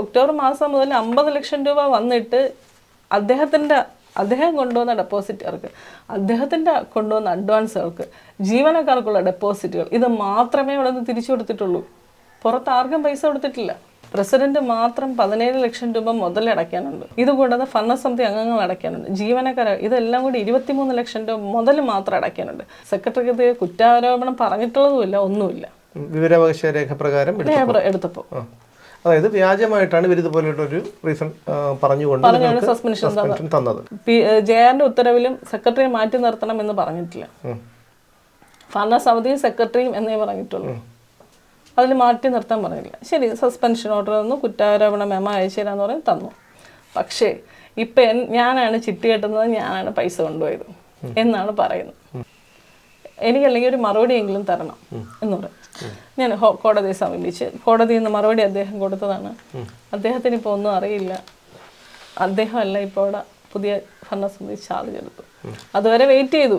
October മാസം മുതൽ അമ്പത് ലക്ഷം രൂപ വന്നിട്ട് അദ്ദേഹത്തിന്റെ അദ്ദേഹം കൊണ്ടുവന്ന ഡെപ്പോസിറ്റുകൾക്ക് അദ്ദേഹത്തിന്റെ കൊണ്ടുവന്ന അഡ്വാൻസുകൾക്ക് ജീവനക്കാർക്കുള്ള ഡെപ്പോസിറ്റുകൾ ഇത് മാത്രമേ ഇവിടെ നിന്ന് തിരിച്ചു കൊടുത്തിട്ടുള്ളൂ. പുറത്ത് ആർക്കും പൈസ കൊടുത്തിട്ടില്ല. പ്രസിഡന്റ് മാത്രം പതിനേഴ് ലക്ഷം രൂപ മുതലടയ്ക്കാനുണ്ട് ഇതുകൂടാതെ ഭരണസമിതി അംഗങ്ങൾ അടയ്ക്കാനുണ്ട്. ജീവനക്കാർ ഇതെല്ലാം കൂടി ഇരുപത്തിമൂന്ന് ലക്ഷം രൂപ മുതൽ മാത്രം അടയ്ക്കാനുണ്ട്. സെക്രട്ടറിക്ക് കുറ്റാരോപണം പറഞ്ഞിട്ടുള്ളതുമില്ല ഒന്നുമില്ല. വിവരാവകാശ രേഖ പ്രകാരം എടുത്തപ്പോ എടുത്തപ്പോൾ. അതായത് വ്യാജമായിട്ടാണ് ഇവർ ഇതുപോലെയുള്ളൊരു റീസൺ പറഞ്ഞുകൊണ്ട് സസ്പെൻഷൻ തന്നത്. പി ജെആറിന്റെ ഉത്തരവിലും സെക്രട്ടറി മാറ്റി നിർത്തണം എന്ന് പറഞ്ഞിട്ടില്ല. ഭരണ ഭരണസമിതിയും സെക്രട്ടറിയും എന്നേ പറഞ്ഞിട്ടുള്ളൂ. അതിൽ മാറ്റി നിർത്താൻ പറഞ്ഞില്ല ശരി സസ്പെൻഷൻ ഓർഡർ തന്നു കുറ്റാരോപണ മെമ അയച്ചുതരാന്ന് പറഞ്ഞ് തന്നു. പക്ഷേ ഇപ്പം ഞാനാണ് ചിട്ടി കെട്ടുന്നത് ഞാനാണ് പൈസ കൊണ്ടുപോയത് എന്നാണ് പറയുന്നത്. എനിക്കല്ലെങ്കിൽ ഒരു മറുപടിയെങ്കിലും തരണം എന്ന് പറയും. ഞാൻ കോടതിയെ സമീപിച്ച്. കോടതിയിൽ നിന്ന് മറുപടി അദ്ദേഹം കൊടുത്തതാണ്. അദ്ദേഹത്തിന് ഇപ്പോൾ ഒന്നും അറിയില്ല. അദ്ദേഹമല്ല ഇപ്പോൾ അവിടെ പുതിയ ഭരണസമിതി ചാർജ് എടുത്തു അതുവരെ വെയിറ്റ് ചെയ്തു.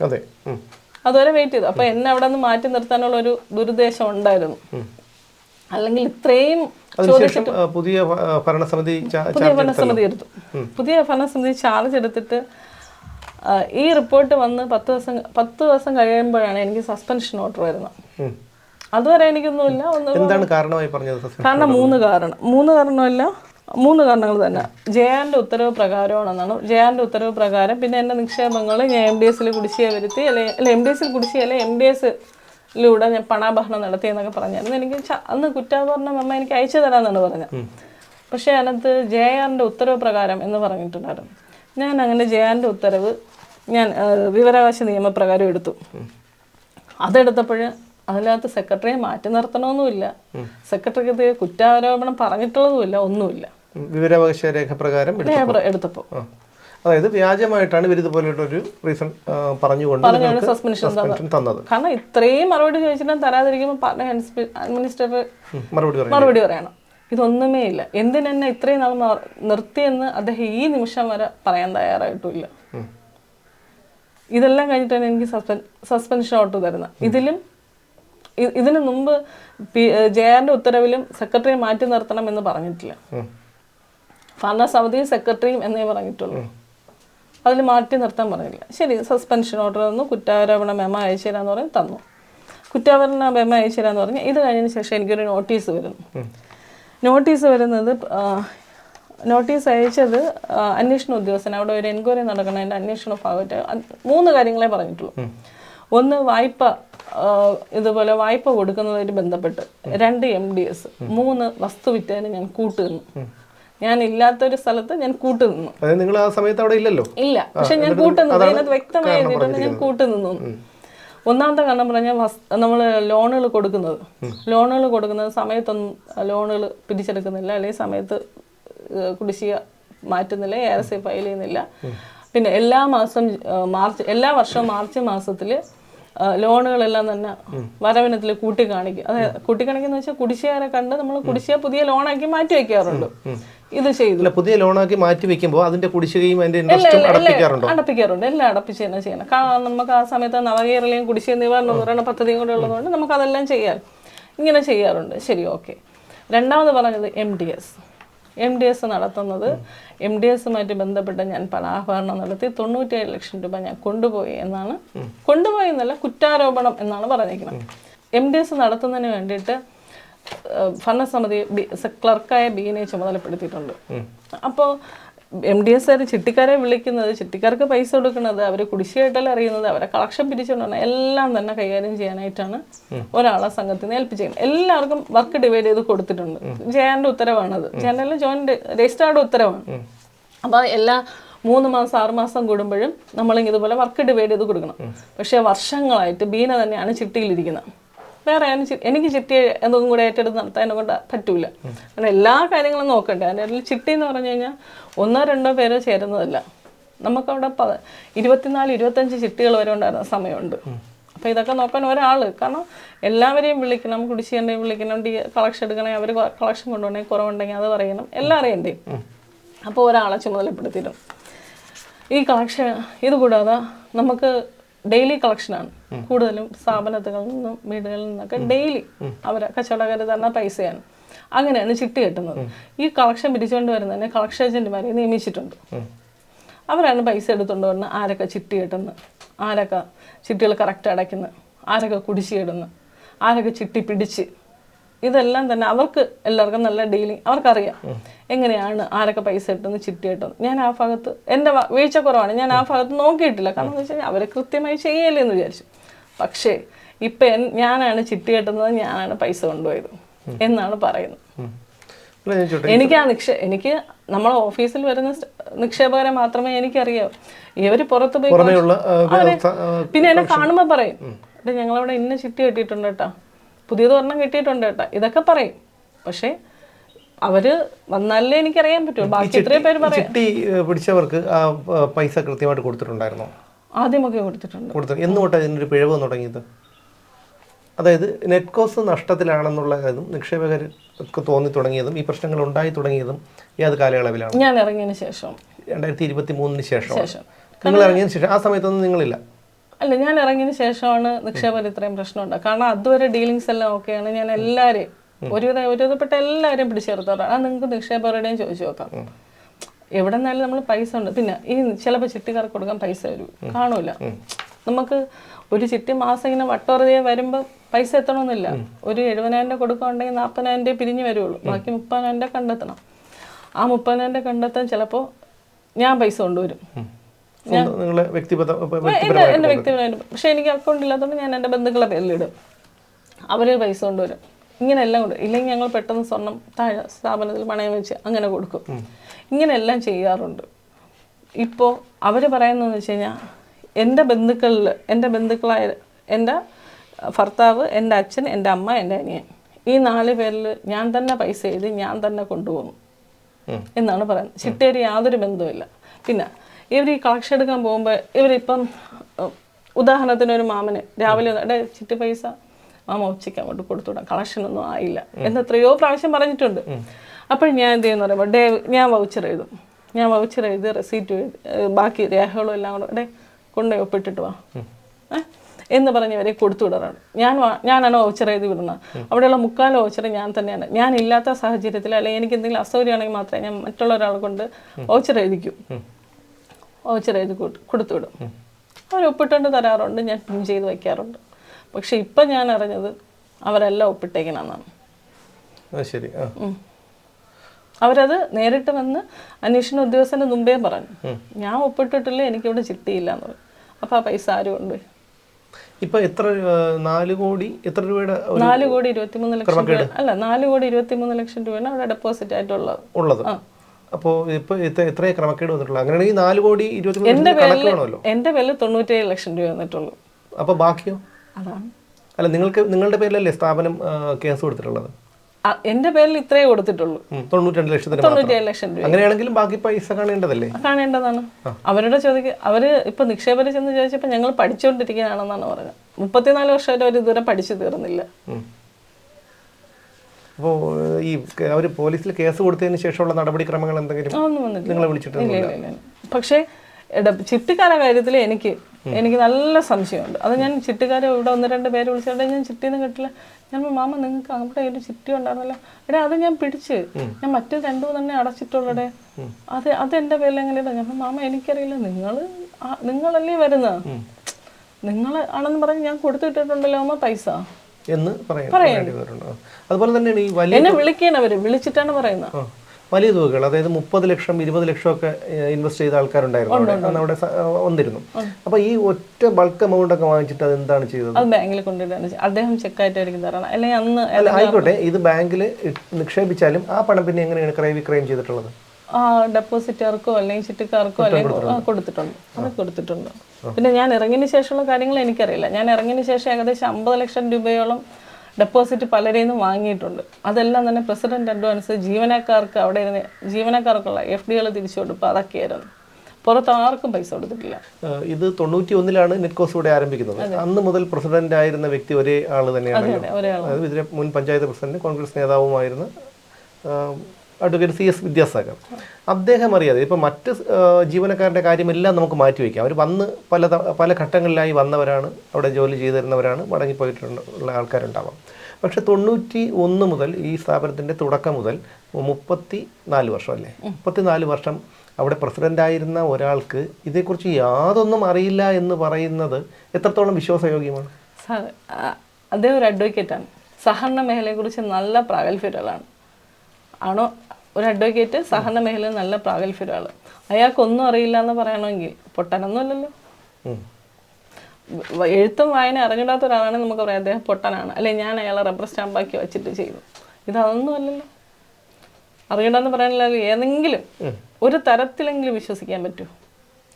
അതെ. അതുവരെ വെയിറ്റ് ചെയ്തു. അപ്പൊ എന്നെ അവിടെ നിന്ന് മാറ്റി നിർത്താനുള്ള ഒരു ദുരുദ്ദേശം ഉണ്ടായിരുന്നു. അല്ലെങ്കിൽ ഇത്രയും പുതിയ ഭരണസമിതി പുതിയ ഭരണസമിതി എടുത്തു. പുതിയ ഭരണസമിതി ചാർജ് എടുത്തിട്ട് ഈ റിപ്പോർട്ട് വന്ന് പത്ത് ദിവസം പത്ത് ദിവസം കഴിയുമ്പോഴാണ് എനിക്ക് സസ്പെൻഷൻ ഓർഡർ വരുന്നത്. അതുവരെ എനിക്കൊന്നുമില്ല. എന്താണ് കാരണമായി പറഞ്ഞത് കാരണം മൂന്ന് കാരണം. മൂന്ന് കാരണമല്ല മൂന്ന് കാരണങ്ങൾ തന്നെ. ജയാന്റെ ഉത്തരവ് പ്രകാരമാണെന്നാണ്. ജയാന്റെ ഉത്തരവ് പ്രകാരം പിന്നെ എന്റെ നിക്ഷേപങ്ങൾ ഞാൻ എം ഡി എസിൽ കുടിശ്ശിക വരുത്തി അല്ലെ അല്ല എം ഡി എസിൽ കുടിശ്ശികയല്ല എം ഡി എസിലൂടെ ഞാൻ പണാഭരണം നടത്തി എന്നൊക്കെ പറഞ്ഞായിരുന്നു. എനിക്ക് അന്ന് കുറ്റാഭരണം അമ്മ എനിക്ക് അയച്ചു തരാമെന്നാണ് പറഞ്ഞത്. പക്ഷേ അതിനകത്ത് ജയാറിന്റെ ഉത്തരവ് പ്രകാരം എന്ന് പറഞ്ഞിട്ടുണ്ടായിരുന്നു. ഞാൻ അങ്ങനെ ജയാന്റെ ഉത്തരവ് ഞാൻ വിവരാവകാശ നിയമപ്രകാരം എടുത്തു. അതെടുത്തപ്പോൾ അതിനകത്ത് സെക്രട്ടറിയെ മാറ്റി നിർത്തണമെന്നുമില്ല. സെക്രട്ടറിക്ക് കുറ്റാരോപണം പറഞ്ഞിട്ടുള്ളതുമില്ല ഒന്നുമില്ല. വിവരാവകാശ രേഖ പ്രകാരം എടുത്തു. എടുത്തപ്പോൾ. അതായത് വ്യാജമായിട്ടാണ് ഇവർ ഇതുപോലെയുള്ള ഒരു റീസൺ പറഞ്ഞുകൊണ്ട് സസ്പെൻഷൻ തന്നത്. കാരണം ഇത്രയും മറുപടി ചോദിച്ചിട്ടും തരാതിരിക്കുമ്പോൾ പാർട്ടി അഡ്മിനിസ്ട്രേറ്റർ മറുപടി മറുപടി പറയണം. ഇതൊന്നുമേ ഇല്ല. എന്തിനെന്നെ ഇത്രയും നാൾ നിർത്തിയെന്ന് അദ്ദേഹം ഈ നിമിഷം വരെ പറയാൻ തയ്യാറായിട്ടില്ല. ഇതെല്ലാം കഴിഞ്ഞിട്ടാണ് എനിക്ക് സസ്പെൻഷൻ ഓർഡർ തരുന്നത്. ഇതിലും ഇതിനു മുമ്പ് പി ജയാറിന്റെ ഉത്തരവിലും സെക്രട്ടറിയെ മാറ്റി നിർത്തണം എന്ന് പറഞ്ഞിട്ടില്ല. ഭരണ ഭരണസമിതിയും സെക്രട്ടറിയും എന്നേ പറഞ്ഞിട്ടുള്ളൂ. അതിൽ മാറ്റി നിർത്താൻ പറഞ്ഞില്ല ശരി സസ്പെൻഷൻ ഓർഡർ തന്നു കുറ്റാരോപണ മെമ അയച്ചുതരാന്ന് പറഞ്ഞ് തന്നു. കുറ്റാരോപണ മെമ അയച്ചുതരാന്ന് പറഞ്ഞ് ഇത് കഴിഞ്ഞതിന് ശേഷം എനിക്കൊരു നോട്ടീസ് വരുന്നു. നോട്ടീസ് വരുന്നത് നോട്ടീസ് അയച്ചത് അന്വേഷണ ഉദ്യോഗസ്ഥൻ. അവിടെ ഒരു എൻക്വയറി നടക്കണതിന്റെ അന്വേഷണ അത് മൂന്ന് കാര്യങ്ങളെ പറഞ്ഞിട്ടുള്ളൂ. ഒന്ന് വായ്പ ഇതുപോലെ വായ്പ കൊടുക്കുന്നതുമായിട്ട് ബന്ധപ്പെട്ട് രണ്ട് എം ഡി എസ് മൂന്ന് വസ്തു വിറ്റേന് ഞാൻ കൂട്ടുനിന്നു. ഞാൻ ഇല്ലാത്തൊരു സ്ഥലത്ത് ഞാൻ കൂട്ടുനിന്നു. നിങ്ങൾ ആ സമയത്ത് അവിടെ ഇല്ലല്ലോ? ഇല്ല. പക്ഷെ ഞാൻ കൂട്ടുനിന്നു. അതിനകത്ത് വ്യക്തമായി എഴുതിയിട്ടുണ്ട് ഞാൻ കൂട്ടുനിന്നു. ഒന്നാമത്തെ കാരണം പറഞ്ഞാൽ നമ്മൾ ലോണുകൾ കൊടുക്കുന്നത്. ലോണുകൾ കൊടുക്കുന്നത് സമയത്തൊന്നും ലോണുകൾ പിരിച്ചെടുക്കുന്നില്ല അല്ലെങ്കിൽ സമയത്ത് കുടിശ്ശിക മാറ്റുന്നില്ല എ ആർ ഫയൽ ചെയ്യുന്നില്ല. പിന്നെ എല്ലാ മാസം മാർച്ച് എല്ലാ വർഷവും മാർച്ച് മാസത്തിൽ ലോണുകളെല്ലാം തന്നെ വരവിനത്തിൽ കൂട്ടി കാണിക്കും അതായത് കൂട്ടി കാണിക്കുന്ന വെച്ചാൽ കുടിശ്ശികാരെ കണ്ട് നമ്മൾ കുടിശ്ശിക പുതിയ ലോണാക്കി മാറ്റി വെക്കാറുണ്ട്. ഇത് ചെയ്തു. പുതിയ ലോണാക്കി മാറ്റി വെക്കുമ്പോൾ അതിന്റെ കുടിശ്ശികയും അതിന്റെ അടപ്പിക്കാറുണ്ടോ? അടപ്പിക്കാറുണ്ട്. എല്ലാം അടപ്പിച്ച് തന്നെ ചെയ്യണം. കാരണം നമുക്ക് ആ സമയത്ത് നവകേരളയും കുടിശ്ശിക നിവാരണ പറയുന്ന പദ്ധതിയും കൂടെ ഉള്ളതുകൊണ്ട് നമുക്ക് അതെല്ലാം ചെയ്യാം. ഇങ്ങനെ ചെയ്യാറുണ്ട്. ശരി ഓക്കെ. രണ്ടാമത് പറഞ്ഞത് M D S M D S നടത്തുന്നത്. എം ഡി എസുമായിട്ട് ബന്ധപ്പെട്ട് ഞാൻ പണാഭരണം നടത്തി. തൊണ്ണൂറ്റേഴ് ലക്ഷം രൂപ ഞാൻ കൊണ്ടുപോയി എന്നാണ്. കൊണ്ടുപോയി എന്നല്ല കുറ്റാരോപണം എന്നാണ് പറഞ്ഞിരിക്കുന്നത്. എം ഡി എസ് നടത്തുന്നതിന് വേണ്ടിയിട്ട് ഭരണസമിതി ബി- ക്ലർക്കായ ബീനെ ചുമതലപ്പെടുത്തിയിട്ടുണ്ട്. അപ്പോൾ എം ഡി എസ് ആർ ചിട്ടിക്കാരെ വിളിക്കുന്നത് ചിട്ടിക്കാർക്ക് പൈസ കൊടുക്കുന്നത് അവർ കുടിശ്ശിയായിട്ടല്ല അറിയുന്നത് അവരെ കളക്ഷൻ പിരിച്ചുകൊണ്ടാണ് എല്ലാം തന്നെ കൈകാര്യം ചെയ്യാനായിട്ടാണ് ഒരാളെ സംഘത്തിൽ നിന്ന് ഏൽപ്പിച്ചിരിക്കുന്നത് എല്ലാവർക്കും വർക്ക് ഡിവൈഡ് ചെയ്ത് കൊടുത്തിട്ടുണ്ട്. ജയാന്റെ ഉത്തരവാണത് ജയന്റെ ജോയിന്റ് രജിസ്റ്റേർഡ് ഉത്തരവാണ്. അപ്പോൾ എല്ലാ മൂന്ന് മാസം ആറ് മാസം കൂടുമ്പോഴും നമ്മൾ ഇതുപോലെ വർക്ക് ഡിവൈഡ് ചെയ്ത് കൊടുക്കണം. പക്ഷേ വർഷങ്ങളായിട്ട് ബീന തന്നെയാണ് ചിട്ടിയിലിരിക്കുന്നത്. വേറെ എനിക്ക് ചിട്ടി എന്തെങ്കിലും കൂടെ ഏറ്റെടുത്ത് നടത്താൻ എന്നെ കൊണ്ട് പറ്റൂല. കാരണം എല്ലാ കാര്യങ്ങളും നോക്കണ്ടേ? അതിന്റെ ഇടയിൽ ചിട്ടി എന്ന് പറഞ്ഞു കഴിഞ്ഞാൽ ഒന്നോ രണ്ടോ പേരോ ചേരുന്നതല്ല. നമുക്കവിടെ പ ഇരുപത്തിനാല് ഇരുപത്തഞ്ച് ചിട്ടികൾ വരെ ഉണ്ടായിരുന്ന സമയമുണ്ട്. അപ്പോൾ ഇതൊക്കെ നോക്കാൻ ഒരാൾ കാരണം എല്ലാവരെയും വിളിക്കണം കുടിശ്ശികന്റെയും വിളിക്കണം ഡി കളക്ഷൻ എടുക്കണേ അവർ കളക്ഷൻ കൊണ്ടുപോകണേ കുറവുണ്ടെങ്കിൽ അത് പറയണം. എല്ലാം അറിയണ്ടേ? അപ്പോൾ ഒരാളെ ചുമതലപ്പെടുത്തിയിട്ടും ഈ കളക്ഷൻ ഇത് കൂടാതെ നമുക്ക് ഡെയിലി കളക്ഷനാണ് കൂടുതലും സ്ഥാപനത്തിൽ നിന്നും വീടുകളിൽ നിന്നൊക്കെ ഡെയിലി അവർ കച്ചവടക്കാർ തന്ന പൈസയാണ്. അങ്ങനെയാണ് ചിട്ടി കെട്ടുന്നത്. ഈ കളക്ഷൻ പിരിച്ചുകൊണ്ട് വരുന്നതിന് കളക്ഷൻ ഏജന്റുമാരെ നിയമിച്ചിട്ടുണ്ട്. അവരാണ് പൈസ എടുത്തുകൊണ്ട് വന്ന് ആരൊക്കെ ചിട്ടി കെട്ടുന്നു ആരൊക്കെ ചിട്ടികൾ കറക്റ്റ് അടയ്ക്കുന്നു ആരൊക്കെ കുടിശ്ശിയിടുന്നു ആരൊക്കെ ചിട്ടി പിടിച്ച്. ഇതെല്ലാം തന്നെ അവർക്ക് എല്ലാവർക്കും നല്ല ഡീലിങ് അവർക്കറിയാം. എങ്ങനെയാണ് ആരൊക്കെ പൈസ ഇട്ടെന്ന് ചിട്ടി ഇട്ടെന്ന് ഞാൻ ആ ഭാഗത്ത് എന്റെ വീഴ്ച കുറവാണ്. ഞാൻ ആ ഭാഗത്ത് നോക്കിയിട്ടില്ല. കാരണം എന്ന് വെച്ച് കഴിഞ്ഞാൽ അവർ കൃത്യമായി ചെയ്യല്ലേ എന്ന് വിചാരിച്ചു. പക്ഷേ ഇപ്പം ഞാനാണ് ചിട്ടി കെട്ടുന്നത് ഞാനാണ് പൈസ കൊണ്ടുപോയത് എന്നാണ് പറയുന്നത്. എനിക്ക് ആ നിക്ഷേ എനിക്ക് നമ്മളെ ഓഫീസിൽ വരുന്ന നിക്ഷേപകരെ മാത്രമേ എനിക്കറിയാവൂ. ഇവർ പുറത്ത് പോയി പിന്നെ എന്നെ കാണുമ്പോൾ പറയും. ഞങ്ങളവിടെ ഇന്ന ചിട്ടി കെട്ടിയിട്ടുണ്ട് കേട്ടാ. പുതിയത് ഒരെണ്ണം കിട്ടിയിട്ടുണ്ട് കേട്ടാ. ഇതൊക്കെ പറയും. പക്ഷേ അവർ വന്നാലേ എനിക്കറിയാൻ പറ്റുള്ളൂ. ബാക്കി ഇത്രയും പേര് പറയും. ചിട്ടി പിടിച്ചവർക്ക് ആ പൈസ കൃത്യമായിട്ട് കൊടുത്തിട്ടുണ്ടായിരുന്നോ? ആദ്യമൊക്കെ കൊടുത്തിട്ടുണ്ട്. കൊടുത്തു എന്ന് തൊട്ടാണ് ഇതിനൊരു പിഴവ് വന്ന് തുടങ്ങിയത്? അതായത് നെറ്റ് കോസ്റ്റ് നഷ്ടത്തിലാണെന്നുള്ള കാര്യം നിക്ഷേപകർക്ക് തോന്നി തുടങ്ങിയതും ഈ പ്രശ്നങ്ങൾ ഉണ്ടായി തുടങ്ങിയതും ഏത് കാലയളവിലാണ്? ഞാൻ ഇറങ്ങിയതിന് ശേഷം. രണ്ടായിരത്തി ഇരുപത്തി മൂന്നിന് ശേഷം. നിങ്ങൾ ഇറങ്ങിയതിന് ശേഷം. ആ സമയത്തൊന്നും നിങ്ങളില്ല? അല്ല ഞാൻ ഇറങ്ങിയതിന് ശേഷമാണ് നിക്ഷേപകർ ഇത്രയും പ്രശ്നം ഉണ്ടാകും കാരണം അതുവരെ ഡീലിങ്സ് എല്ലാം ഓക്കെയാണ് ഞാൻ എല്ലാവരെയും ഒരുവിധ ഒരുവിധപ്പെട്ട എല്ലാവരെയും പിടിച്ചെടുത്തോറാണ് അത് നിങ്ങൾക്ക് നിക്ഷേപകരുടെയും ചോദിച്ചു നോക്കാം. എവിടെ നിന്നാലും നമ്മൾ പൈസ ഉണ്ട്. പിന്നെ ഈ ചിലപ്പോൾ ചിട്ടിക്കാർക്ക് കൊടുക്കാൻ പൈസ വരും. കാണൂല. നമുക്ക് ഒരു ചിട്ടി മാസം ഇങ്ങനെ വട്ടവറുതിയെ വരുമ്പോൾ പൈസ എത്തണമെന്നില്ല ഒരു എഴുപതിനായിരം രൂപ കൊടുക്കുകയാണെങ്കിൽ നാൽപ്പതിനായിരം രൂപ പിരിഞ്ഞു വരുള്ളൂ ബാക്കി മുപ്പതിനായിരം രൂപ കണ്ടെത്തണം. ആ മുപ്പതിനായിരം രൂപ കണ്ടെത്താൻ ചിലപ്പോൾ ഞാൻ പൈസ കൊണ്ടുവരും. നിങ്ങളെ എന്റെ വ്യക്തിപരമായിട്ട് പക്ഷേ എനിക്ക് അക്കൗണ്ട് ഇല്ലാത്തതുകൊണ്ട് ഞാൻ എന്റെ ബന്ധുക്കളെ പേരിലിടും. അവർ പൈസ കൊണ്ടുവരും. ഇങ്ങനെ കൊടുക്കും ഇല്ലെങ്കിൽ ഞങ്ങൾ പെട്ടെന്ന് സ്വർണം താഴെ സ്ഥാപനത്തിൽ പണയം വെച്ച് അങ്ങനെ കൊടുക്കും. ഇങ്ങനെയെല്ലാം ചെയ്യാറുണ്ട്. ഇപ്പോൾ അവർ പറയുന്നതെന്ന് വെച്ച് കഴിഞ്ഞാൽ എന്റെ ബന്ധുക്കളിൽ എന്റെ ബന്ധുക്കളായ എന്റെ ഭർത്താവ് എന്റെ അച്ഛൻ എന്റെ അമ്മ എന്റെ അനിയൻ ഈ നാല് പേരിൽ ഞാൻ തന്നെ പൈസ എഴുതി ഞാൻ തന്നെ കൊണ്ടുപോകുന്നു എന്നാണ് പറയുന്നത്. ചിട്ടേരി യാതൊരു ബന്ധവുമില്ല. പിന്നെ ഇവർ ഈ കളക്ഷൻ എടുക്കാൻ പോകുമ്പോൾ ഇവരിപ്പം ഉദാഹരണത്തിന് ഒരു മാമന് രാവിലെ അടേ എടേ ചിട്ടി പൈസ മാമ ഉച്ചയ്ക്ക് അങ്ങോട്ട് കൊടുത്തുവിടാം. കളക്ഷനൊന്നും ആയില്ല. എന്ന് എത്രയോ പ്രാവശ്യം പറഞ്ഞിട്ടുണ്ട്. അപ്പോൾ ഞാൻ എന്ത് ചെയ്യുന്ന പറയുമ്പോൾ ഡേ ഞാൻ വൗച്ചർ എഴുതും. ഞാൻ വൗച്ചർ എഴുതി റെസീറ്റ് എഴുതി ബാക്കി രേഖകളും എല്ലാം കൂടെ ഡേ കൊണ്ടുപോയി ഒപ്പിട്ടിട്ട് വാ. എന്ന് പറഞ്ഞ് ഇവരെ കൊടുത്തു വിടാറാണ് ഞാൻ ഞാനാണ് വൗച്ചർ എഴുതി വിടുന്നത്. അവിടെയുള്ള മുക്കാൽ വൗച്ചർ ഞാൻ തന്നെയാണ്. ഞാൻ ഇല്ലാത്ത സാഹചര്യത്തിൽ അല്ലെങ്കിൽ എനിക്ക് എന്തെങ്കിലും അസൗകര്യമാണെങ്കിൽ മാത്രമേ ഞാൻ മറ്റുള്ള ഒരാളെ കൊണ്ട് വൗച്ചർ എഴുതിക്കും. വൗച്ചർ എഴുതി കൊടു- കൊടുത്തു വിടും അവർ തരാറുണ്ട് ഞാൻ പിൻ ചെയ്ത് വയ്ക്കാറുണ്ട്. പക്ഷെ ഇപ്പം ഞാൻ അറിഞ്ഞത് അവരെല്ലാം ഒപ്പിട്ടേക്കണെന്നാണ്. ശരി അവരത് നേരിട്ട് വന്ന് അന്വേഷണ ഉദ്യോഗസ്ഥന്റെ മുമ്പേ പറഞ്ഞു. ഞാൻ ഒപ്പിട്ടിട്ടില്ല എനിക്കിവിടെ ചിട്ടിയില്ല എന്ന് പറഞ്ഞു. അപ്പോൾ ആ പൈസ ആരും ഉണ്ട് ഇപ്പൊ എത്ര നാല് കോടി എത്ര രൂപയുടെ നാല് കോടി ഇരുപത്തിമൂന്ന് ലക്ഷം രൂപ അല്ല നാല് കോടി ഇരുപത്തിമൂന്ന് ലക്ഷം രൂപയാണ് അവിടെ ഡെപ്പോസിറ്റ് ആയിട്ടുള്ളത്. ഉള്ളത്. അപ്പോൾ ഇപ്പൊ എത്ര- ക്രമക്കേട് വന്നിട്ടുള്ളത് അങ്ങനെയാണെങ്കിൽ നാല് കോടി ഇരുപത്തി എന്റെ പേരിൽ തൊണ്ണൂറ്റേഴ് ലക്ഷം രൂപ വന്നിട്ടുള്ളൂ. അപ്പോൾ ബാക്കിയോ? അതാണ്. അല്ല നിങ്ങൾക്ക് നിങ്ങളുടെ പേരിലല്ലേ സ്ഥാപനം കേസ് കൊടുത്തിട്ടുള്ളത്? എന്റെ പേരിൽ ഇത്രയേ കൊടുത്തിട്ടുള്ളൂ. തൊണ്ണൂറ്റി ലക്ഷത്തിന് മാത്രം. തൊണ്ണൂറ്റേഴ് ലക്ഷം രൂപ. അങ്ങനെയാണെങ്കിലും ബാക്കി പൈസ കാണേണ്ടതല്ലേ? കാണേണ്ടതാണ്. അവരുടെ ചോദിക്ക് അവർ ഇപ്പൊ നിക്ഷേപകർ ചെന്ന് ചോദിച്ചപ്പോ ഞങ്ങൾ പഠിച്ചുകൊണ്ടിരിക്കുകയാണെന്നാണ് പറഞ്ഞത്. മുപ്പത്തിനാല് വർഷമായിട്ട് അവർ ഇതുവരെ പഠിച്ചു തീർന്നില്ല. അപ്പോൾ ഈ അവർ പോലീസിൽ കേസ് കൊടുത്തതിന് ശേഷമുള്ള നടപടിക്രമങ്ങൾ എന്തെങ്കിലും നിങ്ങളെ പക്ഷേ ചിട്ടിക്കാരുടെ ചിട്ടിക്കാര കാര്യത്തിൽ എനിക്ക് എനിക്ക് നല്ല സംശയമുണ്ട്. അത് ഞാൻ ചിട്ടിക്കാരെ ഇവിടെ ഒന്ന് രണ്ട് പേര് വിളിച്ചിട്ട് ഞാൻ ചിട്ടിന്ന് കിട്ടില്ല. ഞാൻ മാമ നിങ്ങൾക്ക് അവിടെ ഒരു ചിട്ടി ഉണ്ടായിരുന്നല്ലോ. എടാ അത് ഞാൻ പിടിച്ച്. ഞാൻ മറ്റു രണ്ടു തന്നെ അടച്ചിട്ടുള്ളടേ. അത് അത് എന്റെ പേരിൽ എങ്ങനെയാണ് ഞാൻ മാമ എനിക്കറിയില്ല. നിങ്ങൾ നിങ്ങളല്ലേ വരുന്നത് നിങ്ങൾ ആണെന്ന് പറഞ്ഞ് ഞാൻ കൊടുത്തിട്ടിട്ടുണ്ടല്ലോ അമ്മ പൈസ. എന്ന് പറയാം. അതുപോലെ തന്നെയാണ് ഈ വലിയ എന്നെ വിളിക്കണവര് വിളിച്ചിട്ടാണ് പറയുന്നത്. വലിയ തുകകൾ അതായത് മുപ്പത് ലക്ഷം ഇരുപത് ലക്ഷം ഒക്കെ ഇൻവെസ്റ്റ് ചെയ്ത ആൾക്കാരുണ്ടായിരുന്നു അവിടെ. അന്ന് അവിടെ വന്നിരുന്നു. അപ്പൊ ഈ ഒറ്റ ബൾക്ക് എമൗണ്ട് ഒക്കെ വാങ്ങിച്ചിട്ട് അത് എന്താണ് ചെയ്തത്? അത് ബാങ്കിൽ കൊണ്ടിട്ടാണ് അദ്ദേഹം ചെക്കായിട്ടായിരിക്കും തരണം. അല്ലെങ്കിൽ അന്ന് അല്ല ആയിക്കോട്ടെ. ഇത് ബാങ്കിൽ നിക്ഷേപിച്ചാലും ആ പണം പിന്നെ എങ്ങനെയാണ് ക്രയവിക്രയം ചെയ്തിട്ടുള്ളത്? ആ ഡെപ്പോസിറ്റുകാർക്കോ അല്ലെങ്കിൽ ചിട്ടിക്കാർക്കോ അല്ലെങ്കിൽ കൊടുത്തിട്ടുണ്ട്. അത് കൊടുത്തിട്ടുണ്ട്. പിന്നെ ഞാൻ ഇറങ്ങിയതിന് ശേഷമുള്ള കാര്യങ്ങൾ എനിക്കറിയില്ല. ഞാൻ ഇറങ്ങിയതിന് ശേഷം ഏകദേശം അമ്പത് ലക്ഷം രൂപയോളം ഡെപ്പോസിറ്റ് പലരിൽ നിന്നും വാങ്ങിയിട്ടുണ്ട്. അതെല്ലാം തന്നെ പ്രസിഡന്റ് അഡ്വാൻസ് ജീവനക്കാർക്ക് അവിടെ ഇരുന്ന് ജീവനക്കാർക്കുള്ള എഫ് ഡികൾ തിരിച്ചു കൊടുപ്പ് അതൊക്കെയായിരുന്നു. പുറത്ത് ആർക്കും പൈസ കൊടുത്തിട്ടില്ല. ഇത് തൊണ്ണൂറ്റി ഒന്നിലാണ് നെറ്റ്കോസ് ഇവിടെ ആരംഭിക്കുന്നത്. അന്ന് മുതൽ പ്രസിഡന്റ് ആയിരുന്ന വ്യക്തി ഒരേ ആൾ തന്നെയാണ് ഇതിലെ മുൻ പഞ്ചായത്ത് പ്രസിഡന്റ് കോൺഗ്രസ് നേതാവുമായിരുന്ന അഡ്വക്കേറ്റ് സി എസ് വിദ്യാസാഗർ. അദ്ദേഹം അറിയാതെ ഇപ്പം മറ്റ് ജീവനക്കാരുടെ കാര്യമെല്ലാം നമുക്ക് മാറ്റിവെക്കാം അവർ വന്ന് പല പല ഘട്ടങ്ങളിലായി വന്നവരാണ് അവിടെ ജോലി ചെയ്തിരുന്നവരാണ് മടങ്ങിപ്പോയിട്ടുള്ള ആൾക്കാരുണ്ടാവാം. പക്ഷെ തൊണ്ണൂറ്റി ഒന്ന് മുതൽ ഈ സ്ഥാപനത്തിന്റെ തുടക്കം മുതൽ മുപ്പത്തി നാല് വർഷം അല്ലേ മുപ്പത്തി നാല് വർഷം അവിടെ പ്രസിഡന്റായിരുന്ന ഒരാൾക്ക് ഇതേക്കുറിച്ച് യാതൊന്നും അറിയില്ല എന്ന് പറയുന്നത് എത്രത്തോളം വിശ്വാസയോഗ്യമാണ്? അതേ ഒരു അദ്ദേഹം ഒരു അഡ്വക്കേറ്റാണ്. സഹകരണ മേഖലയെക്കുറിച്ച് നല്ല പ്രാഗൽഭ്യരാളാണ് ആണോ? ഒരു അഡ്വക്കേറ്റ് സഹകരണ മേഖലയിൽ നല്ല പ്രാഗൽഭ്യരാൾ അയാൾക്കൊന്നും അറിയില്ല എന്ന് പറയണമെങ്കിൽ പൊട്ടനൊന്നുമല്ലല്ലോ. എഴുത്തും വായന അറിഞ്ഞിടാത്ത ഒരാളാണെങ്കിൽ നമുക്ക് പറയാം അദ്ദേഹം പൊട്ടനാണ്. അല്ലെ ഞാൻ അയാളെ റബ്ബർ സ്റ്റാമ്പാക്കി വെച്ചിട്ട് ചെയ്തു. ഇതൊന്നും അല്ലല്ലോ. അറിയണ്ടെന്ന് പറയാനില്ല ഏതെങ്കിലും ഒരു തരത്തിലെങ്കിലും വിശ്വസിക്കാൻ പറ്റുമോ?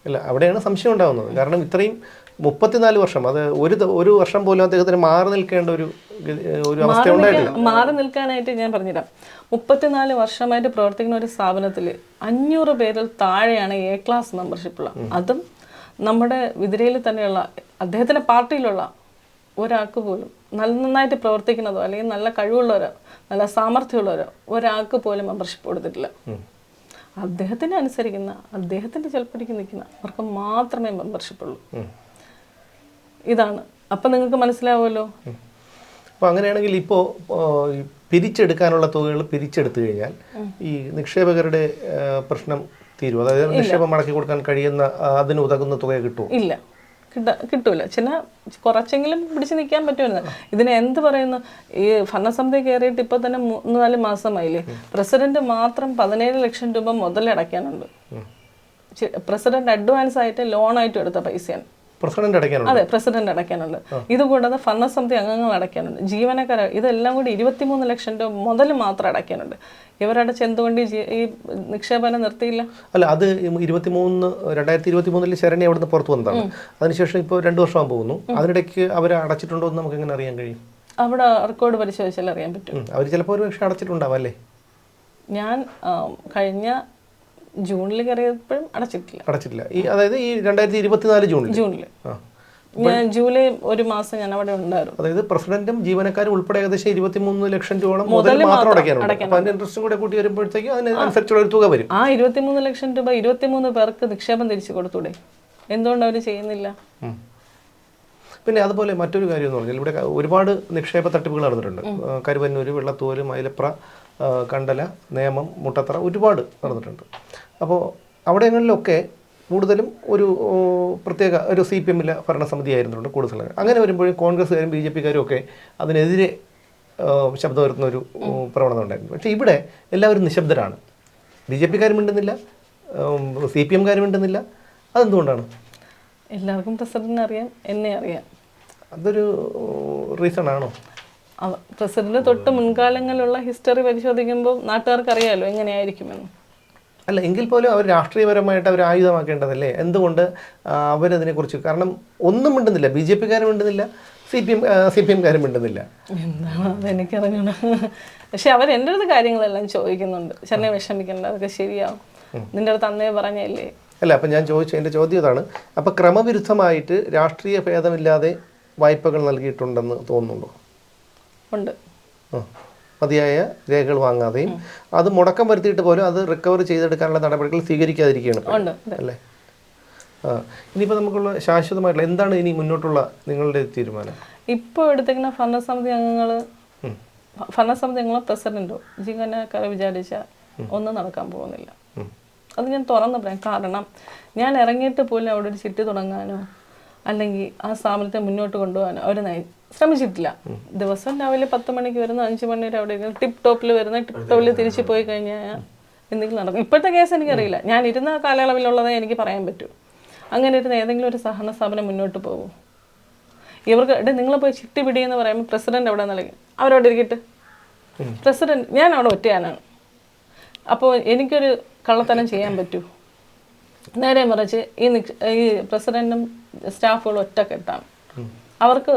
അല്ല അവിടെയാണ് സംശയം ഉണ്ടാകുന്നത് കാരണം ഇത്രയും മുപ്പത്തിനാല് വർഷം അത് ഒരു ഒരു വർഷം പോലും അദ്ദേഹത്തിന് മാറി നിൽക്കേണ്ട ഒരു ഒരു അവസ്ഥ ഉണ്ടായിട്ടില്ല. മാറി നിൽക്കാനായിട്ട് ഞാൻ പറഞ്ഞുതരാം മുപ്പത്തിനാല് വർഷമായിട്ട് പ്രവർത്തിക്കുന്ന ഒരു സ്ഥാപനത്തിൽ അഞ്ഞൂറ് പേരിൽ താഴെയാണ് എ ക്ലാസ് മെമ്പർഷിപ്പുള്ള അതും നമ്മുടെ വിതിരയിൽ തന്നെയുള്ള അദ്ദേഹത്തിന്റെ പാർട്ടിയിലുള്ള ഒരാൾക്ക് പോലും നല്ല നന്നായിട്ട് പ്രവർത്തിക്കുന്നതോ അല്ലെങ്കിൽ നല്ല കഴിവുള്ളവരോ നല്ല സാമർഥ്യമുള്ളവരോ ഒരാൾക്ക് പോലും മെമ്പർഷിപ്പ് കൊടുത്തിട്ടില്ല. അദ്ദേഹത്തിന് അനുസരിക്കുന്ന അദ്ദേഹത്തിന്റെ ചിലപ്പോഴേക്ക് നിൽക്കുന്ന അവർക്ക് മാത്രമേ മെമ്പർഷിപ്പ് ഉള്ളൂ. ഇതാണ്. അപ്പം നിങ്ങൾക്ക് മനസ്സിലാവുമല്ലോ? അപ്പോൾ അങ്ങനെയാണെങ്കിൽ ഇപ്പോൾ പിരിച്ചെടുക്കാനുള്ള തുകകൾ പിരിച്ചെടുത്തു കഴിഞ്ഞാൽ ഈ നിക്ഷേപകരുടെ പ്രശ്നം തീരും അതായത് നിക്ഷേപം മടക്കി കൊടുക്കാൻ കഴിയുന്ന അതിന് ഉതകുന്ന തുക കിട്ടും ഇല്ല. കിട്ട കിട്ടൂല. ചില കുറച്ചെങ്കിലും പിടിച്ചു നിൽക്കാൻ പറ്റുമായിരുന്നു. ഇതിനെ എന്ത് പറയുന്നു? ഈ ഭരണസമിതി കയറിയിട്ട് ഇപ്പൊ തന്നെ മൂന്ന് നാല് മാസമായില്ലേ? പ്രസിഡന്റ് മാത്രം പതിനേഴ് ലക്ഷം രൂപ മുതലടയ്ക്കാനുണ്ട്. പ്രസിഡന്റ് അഡ്വാൻസ് ആയിട്ട് ലോണായിട്ട് എടുത്ത പൈസയാണ്. പ്രസിഡന്റ് അടയ്ക്കാനുണ്ട്. അതെ പ്രസിഡന്റ് അടയ്ക്കാനുണ്ട്. ഇതുകൂടാതെ ഭരണസമിതി അംഗങ്ങൾ അടയ്ക്കാനുണ്ട്. ജീവനക്കാർ ഇതെല്ലാം കൂടി ഇരുപത്തിമൂന്ന് ലക്ഷം രൂപ മുതൽ മാത്രം അടയ്ക്കാനുണ്ട്. ഇവരടച്ച് എന്തുകൊണ്ട് ഈ നിക്ഷേപനം നിർത്തിയില്ല? അല്ല അത് ഇരുപത്തി മൂന്ന് രണ്ടായിരത്തി ഇരുപത്തി മൂന്നിൽ ശരണി അവിടുന്ന് പുറത്തു വന്നതാണ്. അതിനുശേഷം ഇപ്പോൾ രണ്ട് ആകാൻ പോകുന്നു. അതിനിടയ്ക്ക് അവർ അടച്ചിട്ടുണ്ടോ എന്ന് നമുക്ക് എങ്ങനെ അറിയാൻ കഴിയും? അവിടെ റെക്കോർഡ് പരിശോധിച്ചാൽ അറിയാൻ പറ്റും. അവർ ചിലപ്പോൾ ഒരു പക്ഷേ അടച്ചിട്ടുണ്ടാവും അല്ലേ? ഞാൻ കഴിഞ്ഞ ജൂണിൽ കയറിയപ്പോഴും അടച്ചിട്ടില്ല. അടച്ചിട്ടില്ല. ഈ അതായത് ഈ രണ്ടായിരത്തി ഇരുപത്തിനാല് ജൂണിൽ ജൂണിൽ ഞാൻ ജൂലൈ ഒരു മാസം ഞാൻ അവിടെ ഉണ്ടായിരുന്നു. അതായത് പ്രസിഡന്റും ജീവനക്കാരും ഉൾപ്പെടെ ഏകദേശം ഇരുപത്തിമൂന്ന് ലക്ഷം രൂപ മുതൽ മാത്രം അടയ്ക്കാനുണ്ട്. അതിന്റെ ഇൻട്രസ്റ്റും കൂടെ കൂട്ടി വരുമ്പോഴത്തേക്കും അതിനനുസരിച്ചുള്ള ഒരു തുക വരും. ആ ഇരുപത്തിമൂന്ന് ലക്ഷം രൂപ ഇരുപത്തിമൂന്ന് പേർക്ക് നിക്ഷേപം തിരിച്ചു കൊടുത്തൂടെ? എന്തുകൊണ്ട് അവർ ചെയ്യുന്നില്ല? പിന്നെ അതുപോലെ മറ്റൊരു കാര്യം എന്ന് പറഞ്ഞാൽ ഇവിടെ ഒരുപാട് നിക്ഷേപ തട്ടിപ്പുകൾ നടന്നിട്ടുണ്ട്. കരുവന്നൂര് കരുവന്നൂർ വെള്ളത്തൂര് മൈലപ്ര കണ്ടല നേമം മുട്ടത്തറ ഒരുപാട് നടന്നിട്ടുണ്ട്. അപ്പോൾ അവിടെങ്ങളിലൊക്കെ കൂടുതലും ഒരു പ്രത്യേക ഒരു സി പി എമ്മിലെ ഭരണസമിതി ആയിരുന്നുണ്ട് കൂടുതൽ അങ്ങനെ വരുമ്പോഴും കോൺഗ്രസ്സുകാരും ബി ജെ പിക്കാരും ഒക്കെ അതിനെതിരെ ശബ്ദം ഉയർത്തുന്ന ഒരു പ്രവണത ഉണ്ടായിരുന്നു. പക്ഷേ ഇവിടെ എല്ലാവരും നിശബ്ദരാണ്. ബി ജെ പിക്കാരും മിണ്ടുന്നില്ല സി പി എംകാരും മിണ്ടുന്നില്ല. അതെന്തുകൊണ്ടാണ്? എല്ലാവർക്കും പ്രസിഡന്റിനെ അറിയാം എന്നെ അറിയാം. അതൊരു റീസൺ ആണോ പ്രസിഡന്റ് തൊട്ട് മുൻകാലങ്ങളിലുള്ള ഹിസ്റ്ററി പരിശോധിക്കുമ്പോൾ നാട്ടുകാർക്ക് അറിയാമല്ലോ എങ്ങനെയായിരിക്കുമെന്ന്. അല്ല എങ്കിൽ പോലും അവർ രാഷ്ട്രീയപരമായിട്ട് അവർ ആയുധമാക്കേണ്ടതല്ലേ? എന്തുകൊണ്ട് അവരതിനെക്കുറിച്ച്? കാരണം ഒന്നും മിണ്ടുന്നില്ല. ബി ജെ പിക്കാരും മിണ്ടുന്നില്ല. C P M C P എംകാരും മിണ്ടുന്നില്ല. എന്താണ് അതെനിക്കറിഞ്ഞൂടാ. പക്ഷെ അവർ എന്റെ അടുത്ത് കാര്യങ്ങളെല്ലാം ചോദിക്കുന്നുണ്ട്. ചെന്നൈ വിഷമിക്കേണ്ട അതൊക്കെ ശരിയാവും. നിന്റെ അടുത്ത് അന്നേ പറഞ്ഞല്ലേ? അല്ല അപ്പം ഞാൻ ചോദിച്ച എന്റെ ചോദ്യം ഇതാണ്. അപ്പം ക്രമവിരുദ്ധമായിട്ട് രാഷ്ട്രീയ ഭേദമില്ലാതെ വായ്പകൾ നൽകിയിട്ടുണ്ടെന്ന് തോന്നുന്നുണ്ടോ? ഉണ്ട്. മതിയായ രേഖകൾ വാങ്ങാതെയും അത് മുടക്കം വരുത്തിയിട്ട് പോലും അത് റിക്കവർ ചെയ്തെടുക്കാനുള്ള നടപടികൾ സ്വീകരിക്കാതിരിക്കുകയാണ്. അല്ലേ? ആ ഇനിയിപ്പോൾ നമുക്കുള്ള ശാശ്വതമായിട്ടുള്ള എന്താണ് ഇനി മുന്നോട്ടുള്ള നിങ്ങളുടെ തീരുമാനം? ഇപ്പോൾ എടുത്തേക്കുന്ന ഭരണസമിതി അംഗങ്ങൾ ഭരണസമിതി അംഗങ്ങളോ പ്രസിഡന്റോ ജീവനക്കാരെ വിചാരിച്ച ഒന്നും നടക്കാൻ പോകുന്നില്ല. അത് ഞാൻ തുറന്നു പറയാം. കാരണം ഞാൻ ഇറങ്ങിയിട്ട് പോലും അവിടെ ഒരു ചിട്ടി തുടങ്ങാനോ അല്ലെങ്കിൽ ആ സ്ഥാപനത്തെ മുന്നോട്ട് കൊണ്ടുപോകാനോ അവർ ശ്രമിച്ചിട്ടില്ല. ദിവസം രാവിലെ പത്ത് മണിക്ക് വരുന്ന അഞ്ച് മണി വരെ അവിടെ ഇരുന്ന് ടിപ് ടോപ്പിൽ വരുന്ന ടിപ് ടോപ്പിൽ തിരിച്ചു പോയി കഴിഞ്ഞാൽ എന്തെങ്കിലും നടക്കും. ഇപ്പോഴത്തെ കേസ് എനിക്കറിയില്ല. ഞാൻ ഇരുന്ന കാലയളവിലുള്ളതേ എനിക്ക് പറയാൻ പറ്റൂ. അങ്ങനെ ഇരുന്ന ഏതെങ്കിലും ഒരു സഹകരണ സ്ഥാപനം മുന്നോട്ട് പോകും ഇവർക്ക് എടേ നിങ്ങൾ പോയി ചിട്ടി പിടിയെന്ന് പറയുമ്പോൾ പ്രസിഡന്റ് അവിടെ നിലയ്ക്ക് അവരോട് ഇരിക്കട്ടെ. പ്രസിഡന്റ് ഞാൻ അവിടെ ഒറ്റയാനാണ് അപ്പോൾ എനിക്കൊരു കള്ളത്തനം ചെയ്യാൻ പറ്റൂ? നേരെ മറിച്ച് ഈ നിക്ഷ ഈ പ്രസിഡന്റും സ്റ്റാഫുകളും ഒറ്റക്കെട്ടാണ്. അവർക്ക്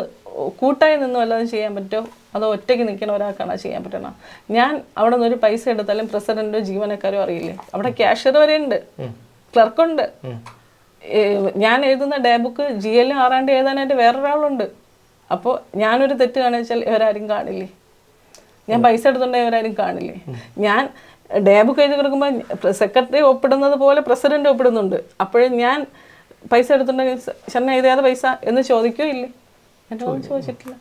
കൂട്ടായി നിന്ന് വല്ലതും ചെയ്യാൻ പറ്റുമോ? അതോ ഒറ്റയ്ക്ക് നിൽക്കുന്ന ഒരാൾക്കാണോ ചെയ്യാൻ പറ്റണം ഞാൻ അവിടെ നിന്ന് ഒരു പൈസ എടുത്താലും പ്രസിഡന്റോ ജീവനക്കാരോ അറിയില്ലേ? അവിടെ ക്യാഷ്യർ വരെ ഉണ്ട് ക്ലർക്കുണ്ട് ഞാൻ എഴുതുന്ന ഡേ ബുക്ക് ജി എൽ ആറാണ്ട് എഴുതാനായിട്ട് വേറൊരാളുണ്ട്. അപ്പോൾ ഞാനൊരു തെറ്റ് കാണിച്ചാൽ ഇവരാരും കാണില്ലേ? ഞാൻ പൈസ എടുത്തുണ്ടെങ്കിൽ ഇവരാരും കാണില്ലേ? ഞാൻ ഡേ ബുക്ക് എഴുതി കൊടുക്കുമ്പോൾ സെക്രട്ടറി ഒപ്പിടുന്നത് പോലെ പ്രസിഡന്റ് ഒപ്പിടുന്നുണ്ട്. അപ്പോഴും ഞാൻ പൈസ എടുത്തിട്ടുണ്ടെങ്കിൽ ശരണ എഴുതിയാതെ പൈസ എന്ന് ചോദിക്കോ ഇല്ലേ എന്നോട് ചോദിച്ചിട്ടില്ല.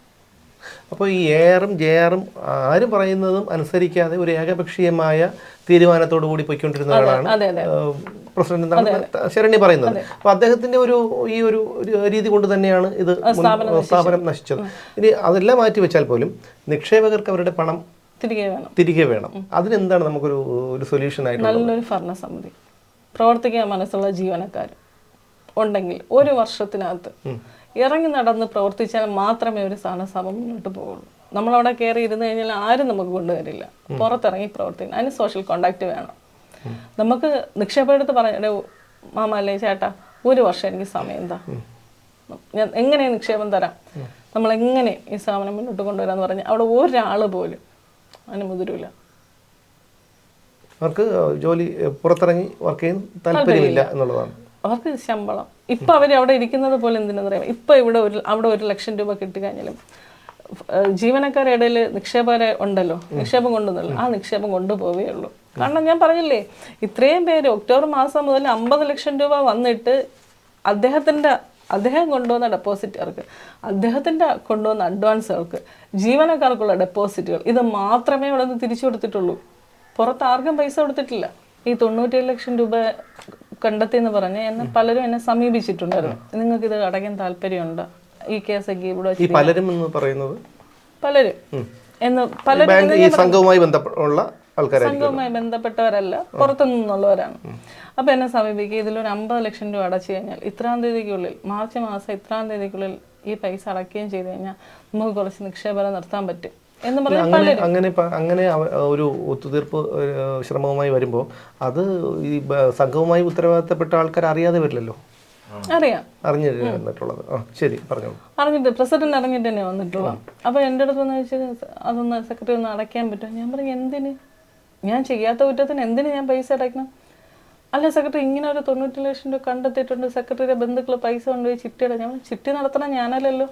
അപ്പോൾ ഈ എയറും ജെയറും ആരും പറയുന്നതും അനുസരിക്കാതെ ഒരു ഏകപക്ഷീയമായ തീരുമാനത്തോടു കൂടി പോയിക്കൊണ്ടിരുന്നതാണ് അതെ അതെ പ്രസിഡന്റ് എന്താണ് ശരണി പറയുന്നത്. അപ്പോൾ അദ്ദേഹത്തിന്റെ ഒരു ഈ ഒരു ഒരു രീതി കൊണ്ട് തന്നെയാണ് ഇത് സ്ഥാപനം നശിച്ചത്. ഇനി അതെല്ലാം മാറ്റി വെച്ചാൽ പോലും നിക്ഷേപകർക്ക് അവരുടെ പണം തിരികെ വേണം. തിരികെ വേണം. അതിനെന്താണ് നമുക്കൊരു ഒരു സൊല്യൂഷൻ ആയിട്ട് നല്ലൊരു ഭരണസമിതി. പ്രവർത്തിക്കാൻ മനസ്സുള്ള ജീവനക്കാർ ഉണ്ടെങ്കിൽ ഒരു വർഷത്തിനകത്ത് ഇറങ്ങി നടന്ന് പ്രവർത്തിച്ചാൽ മാത്രമേ ഒരു സ്ഥാനസഭ മുന്നോട്ട് പോകുള്ളൂ നമ്മളവിടെ കയറി ഇരുന്ന് കഴിഞ്ഞാൽ ആരും നമുക്ക് കൊണ്ടുവരില്ല. പുറത്തിറങ്ങി പ്രവർത്തിക്കണം. അതിന് സോഷ്യൽ കോണ്ടാക്ട് വേണം. നമുക്ക് നിക്ഷേപമെടുത്ത് പറഞ്ഞ മാമല്ലേ ചേട്ടാ ഒരു വർഷം എനിക്ക് സമയം എന്താ ഞാൻ എങ്ങനെ നിക്ഷേപം തരാം? നമ്മൾ എങ്ങനെ ഈ സ്ഥാപനം മുന്നോട്ട് കൊണ്ടുവരാന്ന് പറഞ്ഞാൽ അവിടെ ഒരാൾ പോലും അതിന് മുതിരൂല. അവർക്ക് ജോലി പുറത്തിറങ്ങി വർക്ക് ചെയ്യാൻ താല്പര്യമില്ല. എന്നുള്ളതാണ്. അവർക്ക് ശമ്പളം. ഇപ്പം അവർ അവിടെ ഇരിക്കുന്നത് പോലെ എന്തിനാണെന്ന് പറയാം ഇപ്പം ഇവിടെ ഒരു അവിടെ ഒരു ലക്ഷം രൂപ കിട്ടിക്കഴിഞ്ഞാലും കഴിഞ്ഞാലും ജീവനക്കാരുടെ ഇടയിൽ നിക്ഷേപകരെ ഉണ്ടല്ലോ. നിക്ഷേപം കൊണ്ടുവന്നല്ലോ. ആ നിക്ഷേപം കൊണ്ടുപോവേ ഉള്ളൂ. കാരണം ഞാൻ പറഞ്ഞില്ലേ ഇത്രയും പേര് ഒക്ടോബർ മാസം മുതൽ അമ്പത് ലക്ഷം രൂപ വന്നിട്ട് അദ്ദേഹത്തിന്റെ അദ്ദേഹം കൊണ്ടുവന്ന ഡെപ്പോസിറ്റുകൾക്ക് അദ്ദേഹത്തിന്റെ കൊണ്ടുവന്ന അഡ്വാൻസുകൾക്ക് ജീവനക്കാർക്കുള്ള ഡെപ്പോസിറ്റുകൾ ഇത് മാത്രമേ ഇവിടെ നിന്ന് തിരിച്ചു കൊടുത്തിട്ടുള്ളൂ. പുറത്ത് ആർക്കും പൈസ കൊടുത്തിട്ടില്ല. ഈ തൊണ്ണൂറ്റേഴ് ലക്ഷം രൂപ കണ്ടെത്തി എന്ന് പറഞ്ഞ് എന്നെ പലരും എന്നെ സമീപിച്ചിട്ടുണ്ടായിരുന്നു. നിങ്ങൾക്ക് ഇത് അടയ്ക്കാൻ താല്പര്യമുണ്ട്? ഈ കേസൊക്കെ ഇവിടെ ഈ പലരും എന്ന് പറയുന്നത്? പലരും. എന്ന് പലരും ഈ സംഘവുമായി ബന്ധപ്പെട്ടുള്ള സംഘവുമായി ബന്ധപ്പെട്ടവരല്ല പുറത്തു നിന്നുള്ളവരാണ്. അപ്പൊ എന്നെ സമീപിക്കുക. ഇതിലൊരു അമ്പത് ലക്ഷം രൂപ അടച്ചു കഴിഞ്ഞാൽ ഇത്രാം തീയതിക്കുള്ളിൽ മാർച്ച് മാസം ഇത്രാം തീയതിക്കുള്ളിൽ ഈ പൈസ അടയ്ക്കുകയും ചെയ്തു കഴിഞ്ഞാൽ നമുക്ക് കുറച്ച് നിക്ഷേപം നിർത്താൻ പറ്റും. അങ്ങനെ അങ്ങനെ അങ്ങനെ ഒരു ഒത്തുതീർപ്പ് ശ്രമവുമായി വരുമ്പോൾ അത് ഈ സംഘവുമായി ഉത്തരവാദിത്തപ്പെട്ട ആൾക്കാർ അറിയാതെ വരില്ലല്ലോ? അറിയാം. അറിഞ്ഞു വന്നിട്ടുള്ളത്. ആ ശരി പറഞ്ഞോളൂ. അറിഞ്ഞിട്ട് പ്രസിഡന്റ് അറിഞ്ഞിട്ട് തന്നെ വന്നിട്ടുള്ള. അപ്പൊ എന്റെ അടുത്ത് വന്ന് ചോദിച്ചത് അതൊന്ന് സെക്രട്ടറി ഒന്ന് അടയ്ക്കാൻ പറ്റുമോ? ഞാൻ പറഞ്ഞു എന്തിന്? ഞാൻ ചെയ്യാത്ത കുറ്റത്തിന് എന്തിന് ഞാൻ പൈസ അടയ്ക്കണം? അല്ല സെക്രട്ടറി ഇങ്ങനെ ഒരു തൊണ്ണൂറ്റി ലക്ഷം രൂപ കണ്ടെത്തിയിട്ടുണ്ട്. സെക്രട്ടറിയുടെ ബന്ധുക്കൾ പൈസ കൊണ്ടുപോയി ചിട്ടി ഞാൻ പറഞ്ഞു, ചിട്ടി നടത്തണം ഞാനല്ലല്ലോ.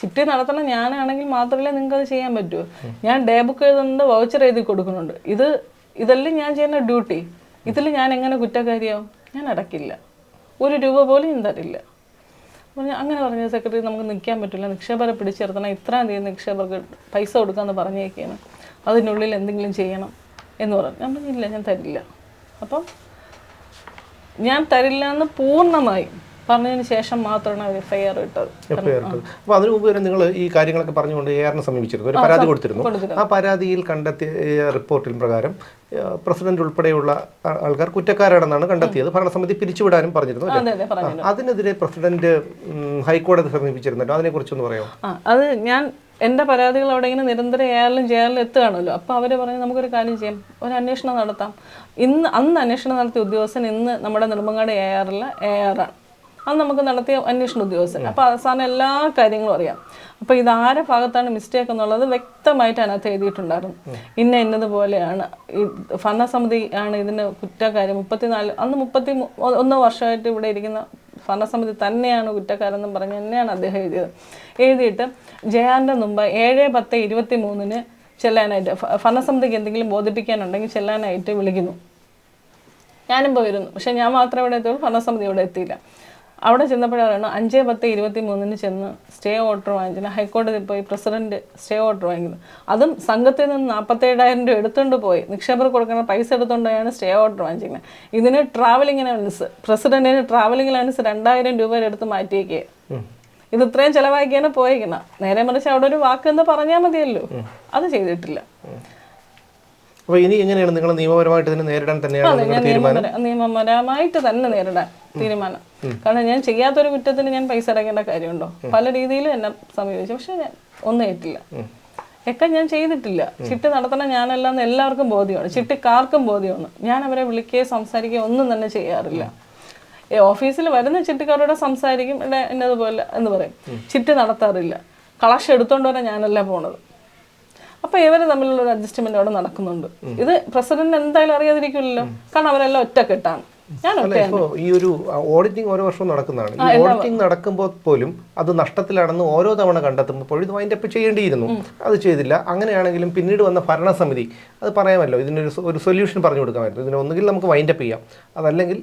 ചിട്ടി നടത്തണം ഞാനാണെങ്കിൽ മാത്രമല്ലേ നിങ്ങൾക്ക് അത് ചെയ്യാൻ പറ്റൂ. ഞാൻ ഡേ ബുക്ക് എഴുതുന്നുണ്ട് വൗച്ചർ എഴുതി കൊടുക്കുന്നുണ്ട്. ഇത് ഇതെല്ലാം ഞാൻ ചെയ്യുന്ന ഡ്യൂട്ടി ഇതിൽ ഞാൻ എങ്ങനെ കുറ്റക്കാരിയാവും? ഞാൻ അടക്കില്ല. ഒരു രൂപ പോലും ഞാൻ തരില്ല. അങ്ങനെ പറഞ്ഞ സെക്രട്ടറി നമുക്ക് നിൽക്കാൻ പറ്റില്ല. നിക്ഷേപരെ പിടിച്ചിരുത്തണം. ഇത്രയും തീയതി നിക്ഷേപർക്ക് പൈസ കൊടുക്കാമെന്ന് പറഞ്ഞേക്കാണ്. അതിനുള്ളിൽ എന്തെങ്കിലും ചെയ്യണം എന്ന് പറഞ്ഞു. ഞാൻ പറഞ്ഞില്ല ഞാൻ തരില്ല. അപ്പം ഞാൻ തരില്ല എന്ന് പൂർണമായും പറഞ്ഞതിന് ശേഷം മാത്രമാണ് അവർ എഫ് ഐ ആർ ഇട്ടത്. എഫ്ഐആർ അപ്പോൾ അതിനു മുമ്പ് വരെ നിങ്ങൾ ഈ കാര്യങ്ങളൊക്കെ പറഞ്ഞുകൊണ്ട് എയറിനെ സമീപിച്ചിരുന്നു. ഒരു പരാതി കൊടുത്തിരുന്നു. ആ പരാതിയിൽ കണ്ടെത്തിയ റിപ്പോർട്ടിൽ പ്രകാരം പ്രസിഡന്റ് ഉൾപ്പെടെയുള്ള ആൾക്കാർ കുറ്റക്കാരാണെന്നാണ് കണ്ടെത്തിയത്. ഭരണസമിതി പിരിച്ചുവിടാനും പറഞ്ഞിരുന്നു അതെ അതെ പറഞ്ഞു അതിനെതിരെ പ്രസിഡന്റ് ഹൈക്കോടതി സമീപിച്ചിരുന്നല്ലോ. അതിനെക്കുറിച്ചൊന്ന് പറയാമോ? അത് ഞാൻ എന്റെ പരാതികൾ അവിടെ ഇങ്ങനെ നിരന്തരം എയറിലും ജയറിലും എത്തുകയാണല്ലോ. അപ്പോൾ അവർ പറഞ്ഞു നമുക്കൊരു കാര്യം ചെയ്യാം. ഒരു അന്വേഷണം നടത്താം. ഇന്ന് അന്ന് അന്വേഷണം നടത്തിയ ഉദ്യോഗസ്ഥൻ ഇന്ന് നമ്മുടെ നെടുമ്പങ്ങാട് എ ആറിലെ എ ആറാണ് അത് നമുക്ക് നടത്തിയ അന്വേഷണ ഉദ്യോഗസ്ഥൻ. അപ്പോൾ അവസാനം എല്ലാ കാര്യങ്ങളും അറിയാം. അപ്പോൾ ഇത് ആരെ ഭാഗത്താണ് മിസ്റ്റേക്ക് എന്നുള്ളത് വ്യക്തമായിട്ട് അതിനകത്ത് എഴുതിയിട്ടുണ്ടായിരുന്നു. ഇന്ന ഇന്നതുപോലെയാണ്. ഈ ഭരണസമിതി ആണ് ഇതിന് കുറ്റക്കാരി മുപ്പത്തിനാല് അന്ന് മുപ്പത്തി ഒന്ന് വർഷമായിട്ട് ഇവിടെ ഇരിക്കുന്ന ഭരണസമിതി തന്നെയാണ് കുറ്റക്കാരെന്നും പറഞ്ഞ് തന്നെയാണ് അദ്ദേഹം എഴുതിയത്. എഴുതിയിട്ട് ജയാന്റെ മുമ്പ് ഏഴ് പത്ത് ഇരുപത്തി മൂന്നിന് ചെല്ലാനായിട്ട് ഭരണസമിതിക്ക് എന്തെങ്കിലും ബോധിപ്പിക്കാനുണ്ടെങ്കിൽ ചെല്ലാനായിട്ട് വിളിക്കുന്നു. ഞാനും പോയിരുന്നു. പക്ഷെ ഞാൻ മാത്രം ഇവിടെ എത്തുള്ളൂ ഭരണസമിതി ഇവിടെ എത്തിയില്ല. അവിടെ ചെന്നപ്പോഴാണ് അഞ്ച് പത്ത് ഇരുപത്തി മൂന്നിന് ചെന്ന് സ്റ്റേ ഓർഡർ വാങ്ങിച്ചത്. ഹൈക്കോടതി പോയി പ്രസിഡന്റ് സ്റ്റേ ഓർഡർ വാങ്ങിക്കുന്നത്. അതും സംഘത്തിൽ നിന്ന് നാൽപ്പത്തേഴായിരം രൂപ എടുത്തുകൊണ്ട് പോയി. നിക്ഷേപർ കൊടുക്കുന്ന പൈസ എടുത്തുകൊണ്ടാണ് സ്റ്റേ ഓർഡർ വാങ്ങിച്ചിരിക്കുന്നത്. ഇതിന് ട്രാവലിംഗ് അലവൻസ് പ്രസിഡന്റിന് ട്രാവലിംഗ് അലവൻസ് രണ്ടായിരം രൂപ എടുത്ത് മാറ്റിയേക്കുക ഇത് ഇത്രയും ചിലവാക്കിയാണ് പോയിരിക്കുന്നത് നേരെ മറിച്ച് അവിടെ ഒരു വാക്ക് എന്ന് പറഞ്ഞാൽ മതിയല്ലോ അത് ചെയ്തിട്ടില്ല. അപ്പോൾ ഇനി എങ്ങനെയാണ് നിങ്ങൾ നിയമപരമായിട്ട് ഇതിനെ നേരിടാൻ തന്നെയാണ് നിയമപരമായിട്ട് തന്നെ നേരിടാൻ തീരുമാനം. കാരണം ഞാൻ ചെയ്യാത്തൊരു കുറ്റത്തിന് ഞാൻ പൈസ അടയ്ക്കേണ്ട കാര്യമുണ്ടോ? പല രീതിയിലും എന്നെ സമീപിച്ചു. പക്ഷെ ഞാൻ ഒന്നും ഏറ്റില്ല ഒക്കെ ഞാൻ ചെയ്തിട്ടില്ല. ചിട്ടി നടത്തണം ഞാനല്ലെന്ന് എല്ലാവർക്കും ബോധ്യമാണ്. ചിട്ടിക്കാർക്കും ബോധ്യമാണ്. ഞാൻ അവരെ വിളിക്കുകയോ സംസാരിക്കുകയോ ഒന്നും തന്നെ ചെയ്യാറില്ല. ഓഫീസിൽ വരുന്ന ചിട്ടിക്കാരോട് സംസാരിക്കും ഇവിടെ എന്നതുപോലെ എന്ന് പറയും. ചിട്ടി നടത്താറില്ല. കളക്ഷൻ എടുത്തോണ്ട് വരെ ഞാനല്ല പോണത്. അപ്പൊ ഇവർ തമ്മിലുള്ള ഒരു അഡ്ജസ്റ്റ്മെന്റ് അവിടെ നടക്കുന്നുണ്ട്. ഇത് പ്രസിഡന്റ് എന്തായാലും അറിയാതിരിക്കില്ലല്ലോ കാരണം അവരെല്ലാം ഒറ്റക്കെട്ടാണ്. അല്ല ഇപ്പോ ഈ ഒരു ഓഡിറ്റിംഗ് ഓരോ വർഷവും നടക്കുന്നതാണ്. ഈ ഓഡിറ്റിംഗ് നടക്കുമ്പോൾ പോലും അത് നഷ്ടത്തിലാണെന്ന് ഓരോ തവണ കണ്ടെത്തുമ്പോൾ ഇത് വൈൻഡ് അപ്പ് ചെയ്യേണ്ടിയിരുന്നു. അത് ചെയ്തില്ല. അങ്ങനെയാണെങ്കിലും പിന്നീട് വന്ന ഭരണസമിതി അത് പറയാമല്ലോ ഇതിനൊരു ഒരു സൊല്യൂഷൻ പറഞ്ഞു കൊടുക്കാമായിരുന്നു. ഇതിന് ഒന്നുകിൽ നമുക്ക് വൈൻഡ് അപ്പ് ചെയ്യാം. അതല്ലെങ്കിൽ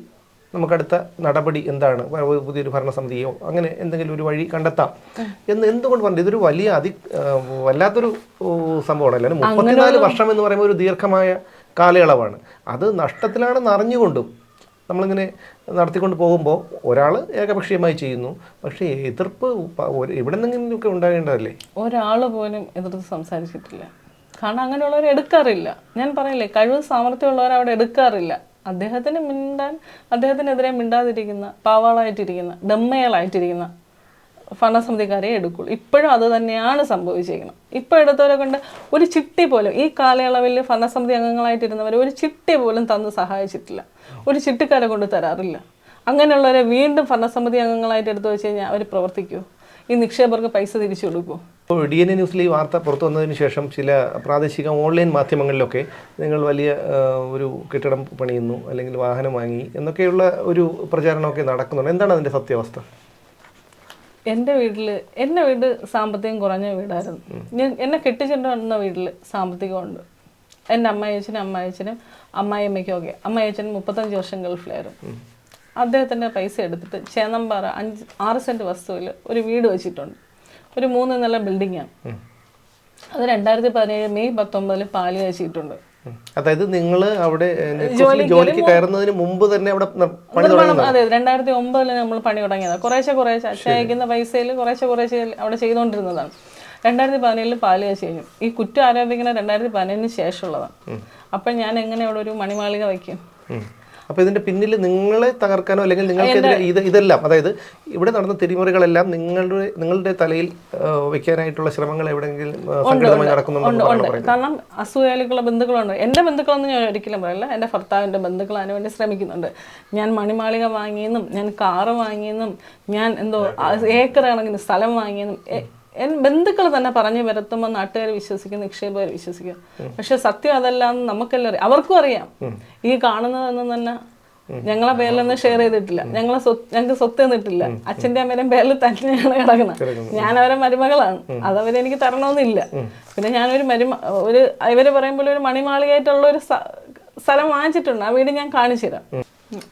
നമുക്കടുത്ത നടപടി എന്താണ്? പുതിയൊരു ഭരണസമിതിയോ അങ്ങനെ എന്തെങ്കിലും ഒരു വഴി കണ്ടെത്താം. എന്ന് എന്തുകൊണ്ട് പറഞ്ഞു ഇതൊരു വലിയ അതി വല്ലാത്തൊരു സംഭവമാണ്. അല്ലാതെ മുപ്പത്തിനാല് വർഷം എന്ന് പറയുമ്പോൾ ഒരു ദീർഘമായ കാലയളവാണ്. അത് നഷ്ടത്തിലാണെന്ന് അറിഞ്ഞുകൊണ്ടും നമ്മളിങ്ങനെ നടത്തിക്കൊണ്ട് പോകുമ്പോൾ ഒരാൾ ഏകപക്ഷീയമായി ചെയ്യുന്നു. പക്ഷേ എതിർപ്പ് എവിടെ നിന്നെങ്കിലുമൊക്കെ ഉണ്ടാകേണ്ടതല്ലേ? ഒരാൾ പോലും എതിർത്ത് സംസാരിച്ചിട്ടില്ല. കാരണം അങ്ങനെയുള്ളവർ എടുക്കാറില്ല. ഞാൻ പറയില്ലേ കഴിവ് സാമർഥ്യമുള്ളവർ അവിടെ എടുക്കാറില്ല. അദ്ദേഹത്തിന് മിണ്ടാൻ അദ്ദേഹത്തിനെതിരെ മിണ്ടാതിരിക്കുന്ന പാവാളായിട്ടിരിക്കുന്ന ഡമ്മയാളായിട്ടിരിക്കുന്ന ഭരണസമിതിക്കാരെ എടുക്കുള്ളൂ. ഇപ്പോഴും അത് തന്നെയാണ് സംഭവിച്ചിരിക്കുന്നത് ഇപ്പോൾ എടുത്തവരെ കൊണ്ട് ഒരു ചിട്ടി പോലും ഈ കാലയളവിൽ ഭരണസമിതി അംഗങ്ങളായിട്ടിരുന്നവർ ഒരു ചിട്ടി പോലും തന്ന് സഹായിച്ചിട്ടില്ല. ഒരു ചിട്ടിക്കാരെ കൊണ്ട് തരാറില്ല. അങ്ങനെയുള്ളവരെ വീണ്ടും ഭരണസമിതി അംഗങ്ങളായിട്ട് എടുത്തു വെച്ച് കഴിഞ്ഞാൽ അവർ പ്രവർത്തിക്കൂ. ഈ നിക്ഷേപർക്ക് പൈസ തിരിച്ചു കൊടുക്കൂ. ഇപ്പോൾ ഡി എൻ എ ന്യൂസിൽ ഈ വാർത്ത പുറത്തു വന്നതിന് ശേഷം ചില പ്രാദേശിക ഓൺലൈൻ മാധ്യമങ്ങളിലൊക്കെ നിങ്ങൾ വലിയ ഒരു കെട്ടിടം പണിയുന്നു അല്ലെങ്കിൽ വാഹനം വാങ്ങി എന്നൊക്കെയുള്ള ഒരു പ്രചാരണമൊക്കെ നടക്കുന്നുണ്ട്. എന്താണ് അതിന്റെ സത്യാവസ്ഥ? എന്റെ വീട്ടിൽ എന്റെ വീട് സാമ്പത്തികം കുറഞ്ഞ വീടായിരുന്നു. ഞാൻ എന്നെ കെട്ടിച്ചിട്ട് വന്ന വീട്ടിൽ സാമ്പത്തികമുണ്ട്. എന്റെ അമ്മയച്ചനും അമ്മായച്ചനും അമ്മായിയമ്മയ്ക്കും ഒക്കെ. അമ്മായച്ചൻ മുപ്പത്തഞ്ച് വർഷം ഗൾഫിലായിരുന്നു. അദ്ദേഹത്തിന്റെ പൈസ എടുത്തിട്ട് ചേന്നമ്പാറ അഞ്ച് ആറ് സെന്റ് വസ്തുവിൽ ഒരു വീട് വെച്ചിട്ടുണ്ട്. ഒരു മൂന്ന് നില ബിൽഡിങ്ങാണ് അത് രണ്ടായിരത്തി പതിനേഴ് മെയ് പത്തൊമ്പതിൽ പാൽ വെച്ചിട്ടുണ്ട്. അതായത് നിങ്ങൾ അവിടെ ജോലിക്ക് കയറുന്നതിന് മുമ്പ് തന്നെ അവിടെ പണി അതെ രണ്ടായിരത്തി ഒമ്പതിൽ നമ്മൾ പണി തുടങ്ങിയതാണ്. കുറേശ്ശെ കുറേശ്ശെ അച്ഛയക്കുന്ന പൈസയിൽ കുറേശ്ശെ കുറേശ്ശെ അവിടെ ചെയ്തുകൊണ്ടിരുന്നതാണ് രണ്ടായിരത്തി പതിനേഴിൽ പാൽ കാശ് കഴിഞ്ഞു. ഈ കുറ്റം ആരോപിക്കുന്ന രണ്ടായിരത്തി പതിനേഴിന് ശേഷമുള്ളതാണ് അപ്പം ഞാൻ എങ്ങനെ അവിടെ ഒരു മണിമാളിക വയ്ക്കും? അപ്പൊ ഇതിന്റെ പിന്നിൽ നിങ്ങളെ തകർക്കാനോ അല്ലെങ്കിൽ നിങ്ങൾക്കെതിരെ ഇത് ഇതെല്ലാം അതായത് ഇവിടെ നടന്ന തിരിമറികളെല്ലാം നിങ്ങളുടെ നിങ്ങളുടെ തലയിൽ വെക്കാനായിട്ടുള്ള ശ്രമങ്ങൾ എവിടെയെങ്കിലും സംഘടിതമായി പറയുന്നത് കാരണം അസൂയാലിക്കുള്ള ബന്ധുക്കളുണ്ട്. എന്റെ ബന്ധുക്കളൊന്നും ഞാൻ ഒരിക്കലും പറയില്ല. എന്റെ ഭർത്താവിന്റെ ബന്ധുക്കൾ അതിനു വേണ്ടി ശ്രമിക്കുന്നുണ്ട്. ഞാൻ മണിമാളിക വാങ്ങിയെന്നും ഞാൻ കാറ് വാങ്ങിയെന്നും ഞാൻ എന്തോ ഏക്കർ കണക്കിന് സ്ഥലം വാങ്ങിയെന്നും ബന്ധുക്കൾ തന്നെ പറഞ്ഞു വരുത്തുമ്പോൾ നാട്ടുകാർ വിശ്വസിക്കും നിക്ഷേപകർ വിശ്വസിക്കും. പക്ഷെ സത്യം അതല്ല എന്ന് നമുക്കെല്ലാം അറിയാം. അവർക്കും അറിയാം. ഈ കാണുന്നതെന്നും തന്നെ ഞങ്ങളെ പേരിലൊന്നും ഷെയർ ചെയ്തിട്ടില്ല. ഞങ്ങളെ സ്വത്ത് ഞങ്ങൾക്ക് സ്വത്ത് തന്നിട്ടില്ല. അച്ഛന്റെ അമ്മേരും പേരിൽ തന്നെയാണ് കിടക്കുന്നത്. ഞാൻ അവരെ മരുമകളാണ്. അതവരെനിക്ക് തരണമെന്നില്ല. പിന്നെ ഞാനൊരു മരുമ ഒരു ഇവർ പറയുമ്പോൾ ഒരു മണിമാളികയായിട്ടുള്ള ഒരു സ്ഥ- സ്ഥലം വാങ്ങിച്ചിട്ടുണ്ട്. ആ വീട് ഞാൻ കാണിച്ചു തരാം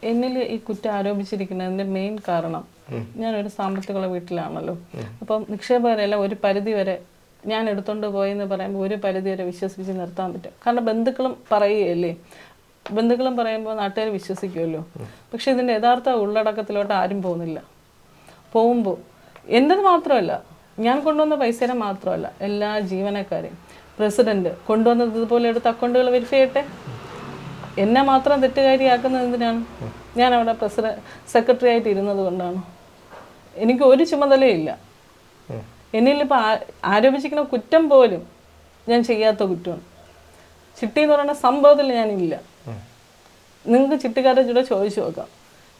എന്നിൽ ഈ കുറ്റം ആരോപിച്ചിരിക്കുന്നതിന്റെ മെയിൻ കാരണം ഞാനൊരു സാമ്പത്തികമുള്ള വീട്ടിലാണല്ലോ. അപ്പം നിക്ഷേപകരെല്ലാം ഒരു പരിധി വരെ ഞാൻ എടുത്തോണ്ട് പോയെന്ന് പറയുമ്പോൾ ഒരു പരിധി വരെ വിശ്വസിച്ച് നിർത്താൻ പറ്റും. കാരണം ബന്ധുക്കളും പറയുകയല്ലേ? ബന്ധുക്കളും പറയുമ്പോൾ നാട്ടുകാർ വിശ്വസിക്കുമല്ലോ പക്ഷെ ഇതിന്റെ യഥാർത്ഥ ഉള്ളടക്കത്തിലോട്ട് ആരും പോകുന്നില്ല. പോകുമ്പോൾ എന്റെത് മാത്രമല്ല ഞാൻ കൊണ്ടുവന്ന പൈസയുടെ മാത്രമല്ല എല്ലാ ജീവനക്കാരെയും. പ്രസിഡന്റ് കൊണ്ടുവന്നത് ഇതുപോലെ എടുത്ത് അക്കൗണ്ടുകൾ വെരിഫൈ ചെയ്യട്ടെ? എന്നെ മാത്രം തെറ്റുകാരിയാക്കുന്നത് എന്തിനാണ് ഞാൻ അവിടെ പ്രസിഡന്റ് സെക്രട്ടറി ആയിട്ട് ഇരുന്നത് കൊണ്ടാണ് എനിക്ക് ഒരു ചുമതലയില്ല എന്നിലിപ്പോൾ ആരോപിച്ചിരിക്കുന്ന കുറ്റം പോലും ഞാൻ ചെയ്യാത്ത കുറ്റമാണ്. ചിട്ടി എന്ന് പറയുന്ന സംഭവത്തിൽ ഞാനില്ല. നിങ്ങൾക്ക് ചിട്ടിക്കാരെ കൂടെ ചോദിച്ചു നോക്കാം.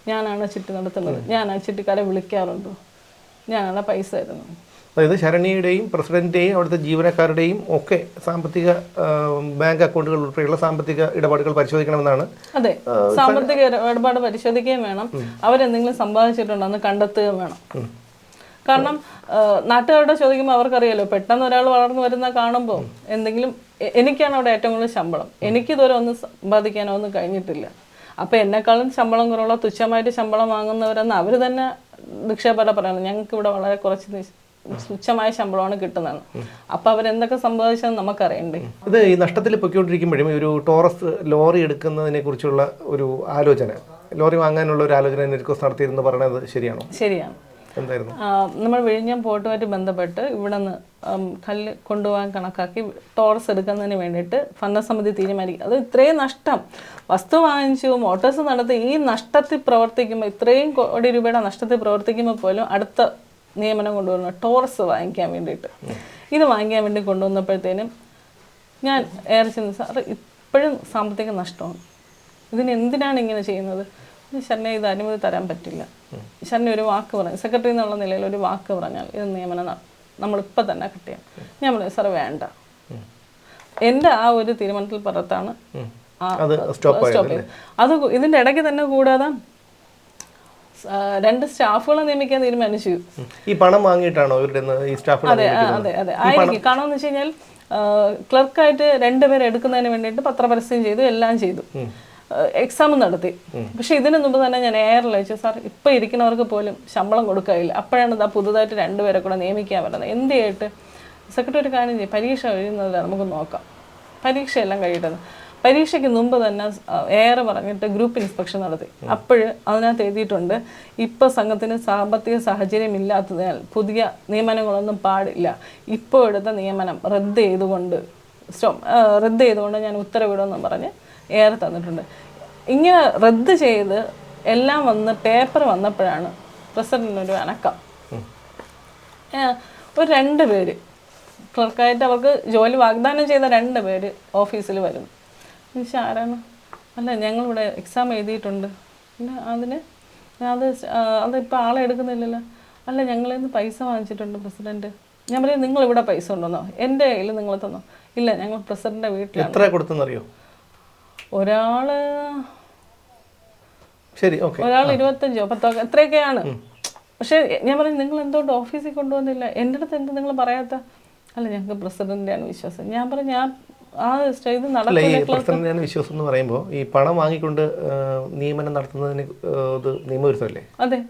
ഞാനാണ് ചിട്ടി നടത്തുന്നത്. ഞാൻ ആ ചിട്ടിക്കാരെ വിളിക്കാറുണ്ടോ? ഞാനാണ് പൈസ തരുന്നത്. അതായത് ശരണിയുടെയും പ്രസിഡന്റിന്റെയും അവിടുത്തെ ജീവനക്കാരുടെയും ഒക്കെ സാമ്പത്തിക ബാങ്ക് അക്കൗണ്ടുകൾ ഉൾപ്പെടെയുള്ള സാമ്പത്തിക ഇടപാടുകൾ പരിശോധിക്കണമെന്നാണ്. അതെ. സാമ്പത്തിക ഇട- ഇടപാട് പരിശോധിക്കുകയും വേണം. അവരെന്തെങ്കിലും സമ്പാദിച്ചിട്ടുണ്ടോ എന്ന് കണ്ടെത്തുകയും വേണം. കാരണം നാട്ടുകാരുടെ ചോദിക്കുമ്പോൾ അവർക്കറിയാലോ പെട്ടെന്ന് ഒരാൾ വളർന്നു വരുന്ന കാണുമ്പോൾ എന്തെങ്കിലും എനിക്കാണ് അവിടെ ഏറ്റവും കൂടുതൽ ശമ്പളം. എനിക്കിതുവരെ ഒന്നും സമ്പാദിക്കാനോ ഒന്നും കഴിഞ്ഞിട്ടില്ല. അപ്പോൾ എന്നെക്കാളും ശമ്പളം കുറവുള്ള തുച്ഛമായിട്ട് ശമ്പളം വാങ്ങുന്നവരെന്ന് അവർ തന്നെ നിക്ഷേപകരെ പറയുന്നത് ഞങ്ങൾക്ക് ഇവിടെ വളരെ കുറച്ച് തുച്ഛമായ ശമ്പളമാണ് കിട്ടുന്നത് അപ്പൊ അവരെന്തൊക്കെ സംഭവിച്ചതെന്ന് നമുക്കറിയണ്ടേ. ഇത് ഈ നഷ്ടത്തിൽ പൊയ്ക്കൊണ്ടിരിക്കുമ്പോഴും ഒരു ടോറസ് ലോറി എടുക്കുന്നതിനെ കുറിച്ചുള്ള ഒരു ആലോചന ലോറി വാങ്ങാനുള്ള ഒരു ആലോചന നെറ്റ്കോസ് നടത്തിയിരുന്നു പറയുന്നത് ശരിയാണോ? ശരിയാണ്. എന്തായിരുന്നു? നമ്മൾ വിഴിഞ്ഞം പോർട്ടുമായിട്ട് ബന്ധപ്പെട്ട് ഇവിടെ നിന്ന് കല്ല് കൊണ്ടുപോകാൻ കണക്കാക്കി ടോറസ് എടുക്കുന്നതിന് വേണ്ടിയിട്ട് ഭരണസമിതി തീരുമാനിക്കും. അത് ഇത്രയും നഷ്ടം. വസ്തു വാങ്ങിച്ചു മോട്ടോഴ്സ് നടത്തി ഈ നഷ്ടത്തിൽ പ്രവർത്തിക്കുമ്പോൾ ഇത്രയും കോടി രൂപയുടെ നഷ്ടത്തിൽ പ്രവർത്തിക്കുമ്പോൾ പോലും അടുത്ത നിയമനം കൊണ്ടുവന്ന ടോറസ് വാങ്ങിക്കാൻ വേണ്ടിയിട്ട്. ഇത് വാങ്ങിക്കാൻ വേണ്ടി കൊണ്ടുവന്നപ്പോഴത്തേനും ഞാൻ ഏറെ ചെന്ന് സാർ ഇപ്പോഴും സാമ്പത്തിക നഷ്ടമാണ്. ഇതിന് എന്തിനാണ് ഇങ്ങനെ ചെയ്യുന്നത്? ശരണ ഇത് അനുമതി തരാൻ പറ്റില്ല. ശരണ ഒരു വാക്ക് പറഞ്ഞു. സെക്രട്ടറി എന്നുള്ള നിലയിൽ ഒരു വാക്ക് പറഞ്ഞാൽ ഇത് നിയമനം നമ്മളിപ്പോൾ തന്നെ കിട്ടിയാൽ ഞാൻ പറഞ്ഞു സാർ വേണ്ട. എന്റെ ആ ഒരു തീരുമാനത്തിൽ പുറത്താണ് അത് സ്റ്റോപ്പ് അത് ഇതിന്റെ ഇടയ്ക്ക് തന്നെ കൂടാതെ രണ്ട് സ്റ്റാഫുകളെ നിയമിക്കാൻ തീരുമാനിച്ചു. ഈ പണം വാങ്ങിയിട്ടാണോ ഇവരുടെ ഈ സ്റ്റാഫുകളെ അതെ അതെ അതെ. ആയിരിക്കും. കാരണം എന്ന് വെച്ച് കഴിഞ്ഞാൽ ക്ലർക്കായിട്ട് രണ്ടുപേരെ എടുക്കുന്നതിന് വേണ്ടിയിട്ട് പത്രപരസ്യം ചെയ്തു എല്ലാം ചെയ്തു. എക്സാം നടത്തി. പക്ഷെ ഇതിനു മുമ്പ് തന്നെ ഞാൻ എയറിൽ വെച്ചു സാർ ഇപ്പം ഇരിക്കുന്നവർക്ക് പോലും ശമ്പളം കൊടുക്കാനില്ല. അപ്പോഴാണ് ഇതാ പുതുതായിട്ട് രണ്ടുപേരെ കൂടെ നിയമിക്കാൻ പറ്റുന്നത് എന്ത് ചെയ്യട്ട്? സെക്രട്ടറി ഒരു കാര്യം ചെയ്യും പരീക്ഷ കഴിയുന്നതിൽ നമുക്ക് നോക്കാം. പരീക്ഷയെല്ലാം കഴിയിട്ടത് കഴിയട്ടെ പരീക്ഷയ്ക്ക് മുമ്പ് തന്നെ ഏറെ പറഞ്ഞിട്ട് ഗ്രൂപ്പ് ഇൻസ്പെക്ഷൻ നടത്തി. അപ്പോഴ് അതിനകത്ത് എഴുതിയിട്ടുണ്ട് ഇപ്പോൾ സംഘത്തിന് സാമ്പത്തിക സാഹചര്യം ഇല്ലാത്തതിനാൽ പുതിയ നിയമനങ്ങളൊന്നും പാടില്ല. ഇപ്പോൾ എടുത്ത നിയമനം റദ്ദ് ചെയ്തുകൊണ്ട് റദ്ദ് ചെയ്തുകൊണ്ട് ഞാൻ ഉത്തരവിടുമെന്ന് പറഞ്ഞ് ഏറെ തന്നിട്ടുണ്ട്. ഇങ്ങനെ റദ്ദ് ചെയ്ത് എല്ലാം വന്ന് പേപ്പർ വന്നപ്പോഴാണ് പ്രസിഡന്റിനൊരു അനക്കം. ഒരു രണ്ട് പേര് ക്ലർക്കായിട്ട് അവർക്ക് ജോലി വാഗ്ദാനം ചെയ്ത രണ്ട് പേര് ഓഫീസിൽ വരുന്നു. ചോദിച്ചാൽ ആരാണ് അല്ല ഞങ്ങളിവിടെ എക്സാം എഴുതിയിട്ടുണ്ട്. പിന്നെ അതിന് അത് അതിപ്പോൾ ആളെ എടുക്കുന്നില്ലല്ലോ. അല്ല ഞങ്ങളിൽ നിന്ന് പൈസ വാങ്ങിച്ചിട്ടുണ്ട് പ്രസിഡന്റ്. ഞാൻ പറയും നിങ്ങൾ ഇവിടെ പൈസ ഉണ്ടെന്നോ? എന്റെ കയ്യിൽ നിങ്ങൾ തന്നോ? ഇല്ല ഞങ്ങൾ പ്രസിഡന്റിന്റെ വീട്ടിൽ എത്ര കൊടുത്തെന്നറിയോ? ഒരാൾ ശരി ഓക്കെ. ഒരാൾ ഇരുപത്തഞ്ചോ പത്തോ എത്രയൊക്കെയാണ് പക്ഷേ ഞാൻ പറഞ്ഞു നിങ്ങൾ എന്തുകൊണ്ട് ഓഫീസിൽ കൊണ്ടുവന്നില്ല? എന്റെ അടുത്ത് എന്ത് നിങ്ങൾ പറയാത്ത? അല്ല ഞങ്ങൾക്ക് പ്രസിഡന്റിന്റെയാണ് വിശ്വാസം. ഞാൻ പറഞ്ഞു ഞാൻ ആ ഇത് അല്ല ഈ പ്രസിഡന്റ് ഞാൻ വിശ്വാസം എന്ന് പറയുമ്പോൾ ഈ പണം വാങ്ങിക്കൊണ്ട് നിയമനം നടത്തുന്നതിന് ഇത് നിയമവിരുദ്ധമല്ലേ? അതെ.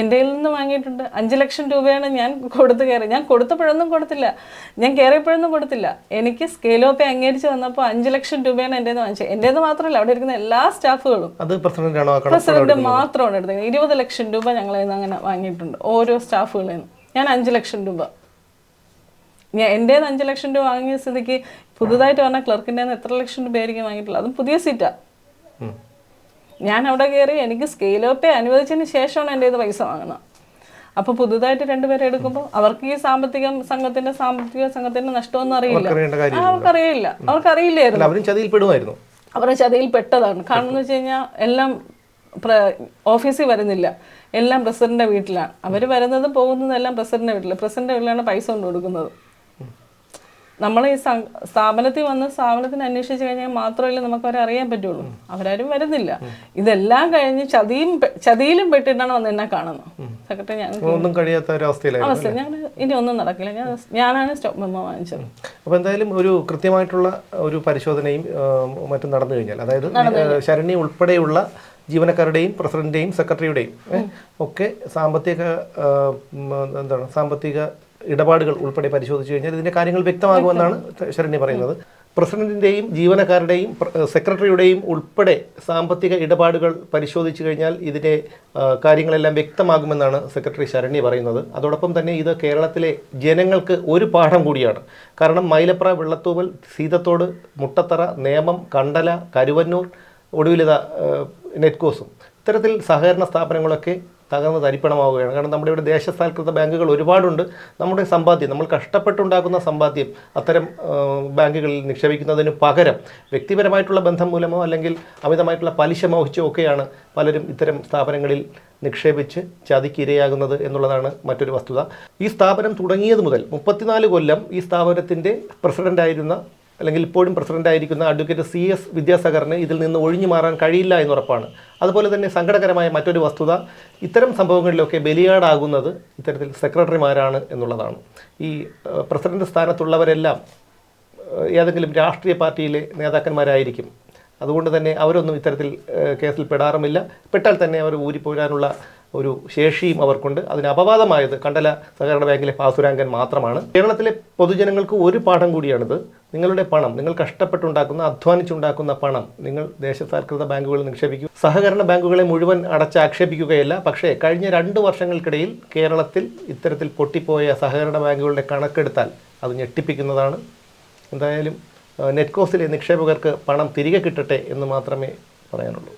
എന്റെ കയ്യിൽ നിന്ന് വാങ്ങിയിട്ടുണ്ട്. അഞ്ച് ലക്ഷം രൂപയാണ് ഞാൻ കൊടുത്ത് കയറി. ഞാൻ കൊടുത്തപ്പോഴൊന്നും കൊടുത്തില്ല. ഞാൻ കയറിയപ്പോഴൊന്നും കൊടുത്തില്ല. എനിക്ക് സ്കെയിലൊക്കെ അംഗീകരിച്ച് വന്നപ്പോൾ അഞ്ച് ലക്ഷം രൂപയാണ് എന്റെ വാങ്ങിച്ചത്. എന്റേത് മാത്രമല്ല അവിടെ ഇരിക്കുന്ന എല്ലാ സ്റ്റാഫുകളും. അത് പ്രസിഡന്റ് മാത്രമാണ് എടുത്തത് ഇരുപത് ലക്ഷം രൂപ ഞങ്ങളിൽ നിന്ന് അങ്ങനെ വാങ്ങിയിട്ടുണ്ട്. ഓരോ സ്റ്റാഫുകളിൽ നിന്ന്. ഞാൻ അഞ്ച് ലക്ഷം രൂപ. ഞാൻ എന്റെ അഞ്ച് ലക്ഷം രൂപ വാങ്ങിയ സ്ഥിതിക്ക് പുതുതായിട്ട് വന്ന ക്ലർക്കിന്റെ എത്ര ലക്ഷം രൂപ ആയിരിക്കും വാങ്ങിയിട്ടുള്ളത്? അതും പുതിയ സീറ്റാണ് ഞാൻ അവിടെ കയറി എനിക്ക് സ്കെയിൽ അനുവദിച്ചതിന് ശേഷമാണ് എന്റെ ഇത് പൈസ വാങ്ങുന്നത്. അപ്പോൾ പുതുതായിട്ട് രണ്ടുപേരെ എടുക്കുമ്പോൾ അവർക്ക് ഈ സാമ്പത്തിക സംഘത്തിന്റെ സാമ്പത്തിക സംഘത്തിന്റെ നഷ്ടമൊന്നും അറിയില്ല. അവർക്കറിയില്ല. അവർക്കറിയില്ലായിരുന്നു. അവരും ചതിയിൽ പെടുമായിരുന്നു അവരെ ചതിയിൽ പെട്ടതാണ്. കാരണം എന്ന് വെച്ച് കഴിഞ്ഞാൽ എല്ലാം ഓഫീസിൽ വരുന്നില്ല. എല്ലാം പ്രസിഡന്റിന്റെ വീട്ടിലാണ്. അവർ വരുന്നതും പോകുന്നതും എല്ലാം പ്രസിഡന്റിന്റെ വീട്ടിൽ പ്രസിഡന്റിന്റെ വീട്ടിലാണ് പൈസ കൊണ്ട് കൊടുക്കുന്നത്. നമ്മൾ ഈ സ്ഥാപനത്തിൽ വന്ന് സ്ഥാപനത്തിന് അന്വേഷിച്ച് കഴിഞ്ഞാൽ മാത്രമല്ലേ നമുക്ക് അവരെ അറിയാൻ പറ്റുള്ളൂ. അവരാരും വരുന്നില്ല. ഇതെല്ലാം കഴിഞ്ഞ് ചതിയും ചതിയിലും പെട്ടിട്ടാണ് വന്ന് എന്നെ കാണുന്നത്. സെക്രട്ടറി ഞാൻ ഒന്നും കഴിയാത്ത അവസ്ഥ. ഞാൻ ഇനി ഒന്നും നടക്കില്ല. ഞാൻ ഞാനാണ് സ്റ്റോപ്പ് മെമ്മോ വാങ്ങിച്ചത്. അപ്പോൾ എന്തായാലും ഒരു കൃത്യമായിട്ടുള്ള ഒരു പരിശോധനയും മറ്റും നടന്നു കഴിഞ്ഞാൽ അതായത് ശരണി ഉൾപ്പെടെയുള്ള ജീവനക്കാരുടെയും പ്രസിഡന്റിന്റെയും സെക്രട്ടറിയുടെയും ഒക്കെ സാമ്പത്തിക എന്താണ് സാമ്പത്തിക ഇടപാടുകൾ ഉൾപ്പെടെ പരിശോധിച്ചു കഴിഞ്ഞാൽ ഇതിന്റെ കാര്യങ്ങൾ വ്യക്തമാകുമെന്നാണ് ശരണ്യ പറയുന്നത്. പ്രസിഡന്റിന്റെയും ജീവനക്കാരുടെയും സെക്രട്ടറിയുടെയും ഉൾപ്പെടെ സാമ്പത്തിക ഇടപാടുകൾ പരിശോധിച്ചു കഴിഞ്ഞാൽ ഇതിന്റെ കാര്യങ്ങളെല്ലാം വ്യക്തമാകുമെന്നാണ് സെക്രട്ടറി ശരണ്യ പറയുന്നത്. അതോടൊപ്പം തന്നെ ഇത് കേരളത്തിലെ ജനങ്ങൾക്ക് ഒരു പാഠം കൂടിയാണ്. കാരണം മൈലപ്ര വെള്ളത്തൂവൽ സീതത്തോട് മുട്ടത്തറ നേമം കണ്ടല കരുവന്നൂർ ഒടുവിലിത നെറ്റ്കോസും. ഇത്തരത്തിൽ സഹകരണ സ്ഥാപനങ്ങളൊക്കെ തകർന്ന് തരിപ്പണമാവുകയാണ്. കാരണം നമ്മുടെ ഇവിടെ ദേശസാൽകൃത ബാങ്കുകൾ ഒരുപാടുണ്ട്. നമ്മുടെ സമ്പാദ്യം നമ്മൾ കഷ്ടപ്പെട്ടുണ്ടാക്കുന്ന സമ്പാദ്യം അത്തരം ബാങ്കുകളിൽ നിക്ഷേപിക്കുന്നതിന് പകരം വ്യക്തിപരമായിട്ടുള്ള ബന്ധം മൂലമോ അല്ലെങ്കിൽ അമിതമായിട്ടുള്ള പലിശ മോഹിച്ചോ ഒക്കെയാണ് പലരും ഇത്തരം സ്ഥാപനങ്ങളിൽ നിക്ഷേപിച്ച് ചതിക്കിരയാകുന്നത് എന്നുള്ളതാണ് മറ്റൊരു വസ്തുത. ഈ സ്ഥാപനം തുടങ്ങിയത് മുതൽ മുപ്പത്തിനാല് കൊല്ലം ഈ സ്ഥാപനത്തിന്റെ പ്രസിഡന്റായിരുന്ന അല്ലെങ്കിൽ ഇപ്പോഴും പ്രസിഡന്റ് ആയിരിക്കുന്ന അഡ്വക്കേറ്റ് സി എസ് വിദ്യാസാഗറിന് ഇതിൽ നിന്ന് ഒഴിഞ്ഞു മാറാൻ കഴിയില്ല എന്നുറപ്പാണ്. അതുപോലെ തന്നെ സങ്കടകരമായ മറ്റൊരു വസ്തുത ഇത്തരം സംഭവങ്ങളിലൊക്കെ ബലിയാടാകുന്നത് ഇത്തരത്തിൽ സെക്രട്ടറിമാരാണ് എന്നുള്ളതാണ്. ഈ പ്രസിഡന്റ് സ്ഥാനത്തുള്ളവരെല്ലാം ഏതെങ്കിലും രാഷ്ട്രീയ പാർട്ടിയിലെ നേതാക്കന്മാരായിരിക്കും. അതുകൊണ്ട് തന്നെ അവരൊന്നും ഇത്തരത്തിൽ കേസിൽ പെടാറുമില്ല. പെട്ടാൽ തന്നെ അവർ ഊരിപ്പോരാനുള്ള ഒരു ശേഷിയും അവർക്കുണ്ട്. അതിന് അപവാദമായത് കണ്ടല സഹകരണ ബാങ്കിലെ പാസുരാങ്കൻ മാത്രമാണ്. കേരളത്തിലെ പൊതുജനങ്ങൾക്ക് ഒരു പാഠം കൂടിയാണിത്. നിങ്ങളുടെ പണം നിങ്ങൾ കഷ്ടപ്പെട്ടുണ്ടാക്കുന്ന അധ്വാനിച്ചുണ്ടാക്കുന്ന പണം നിങ്ങൾ ദേശസാൽകൃത ബാങ്കുകളിൽ നിക്ഷേപിക്കും. സഹകരണ ബാങ്കുകളെ മുഴുവൻ അടച്ച് ആക്ഷേപിക്കുകയല്ല. പക്ഷേ കഴിഞ്ഞ രണ്ട് വർഷങ്ങൾക്കിടയിൽ കേരളത്തിൽ ഇത്തരത്തിൽ പൊട്ടിപ്പോയ സഹകരണ ബാങ്കുകളുടെ കണക്കെടുത്താൽ അത് ഞെട്ടിപ്പിക്കുന്നതാണ്. എന്തായാലും നെറ്റ്കോസിലെ നിക്ഷേപകർക്ക് പണം തിരികെ കിട്ടട്ടെ എന്ന് മാത്രമേ പറയാനുള്ളൂ.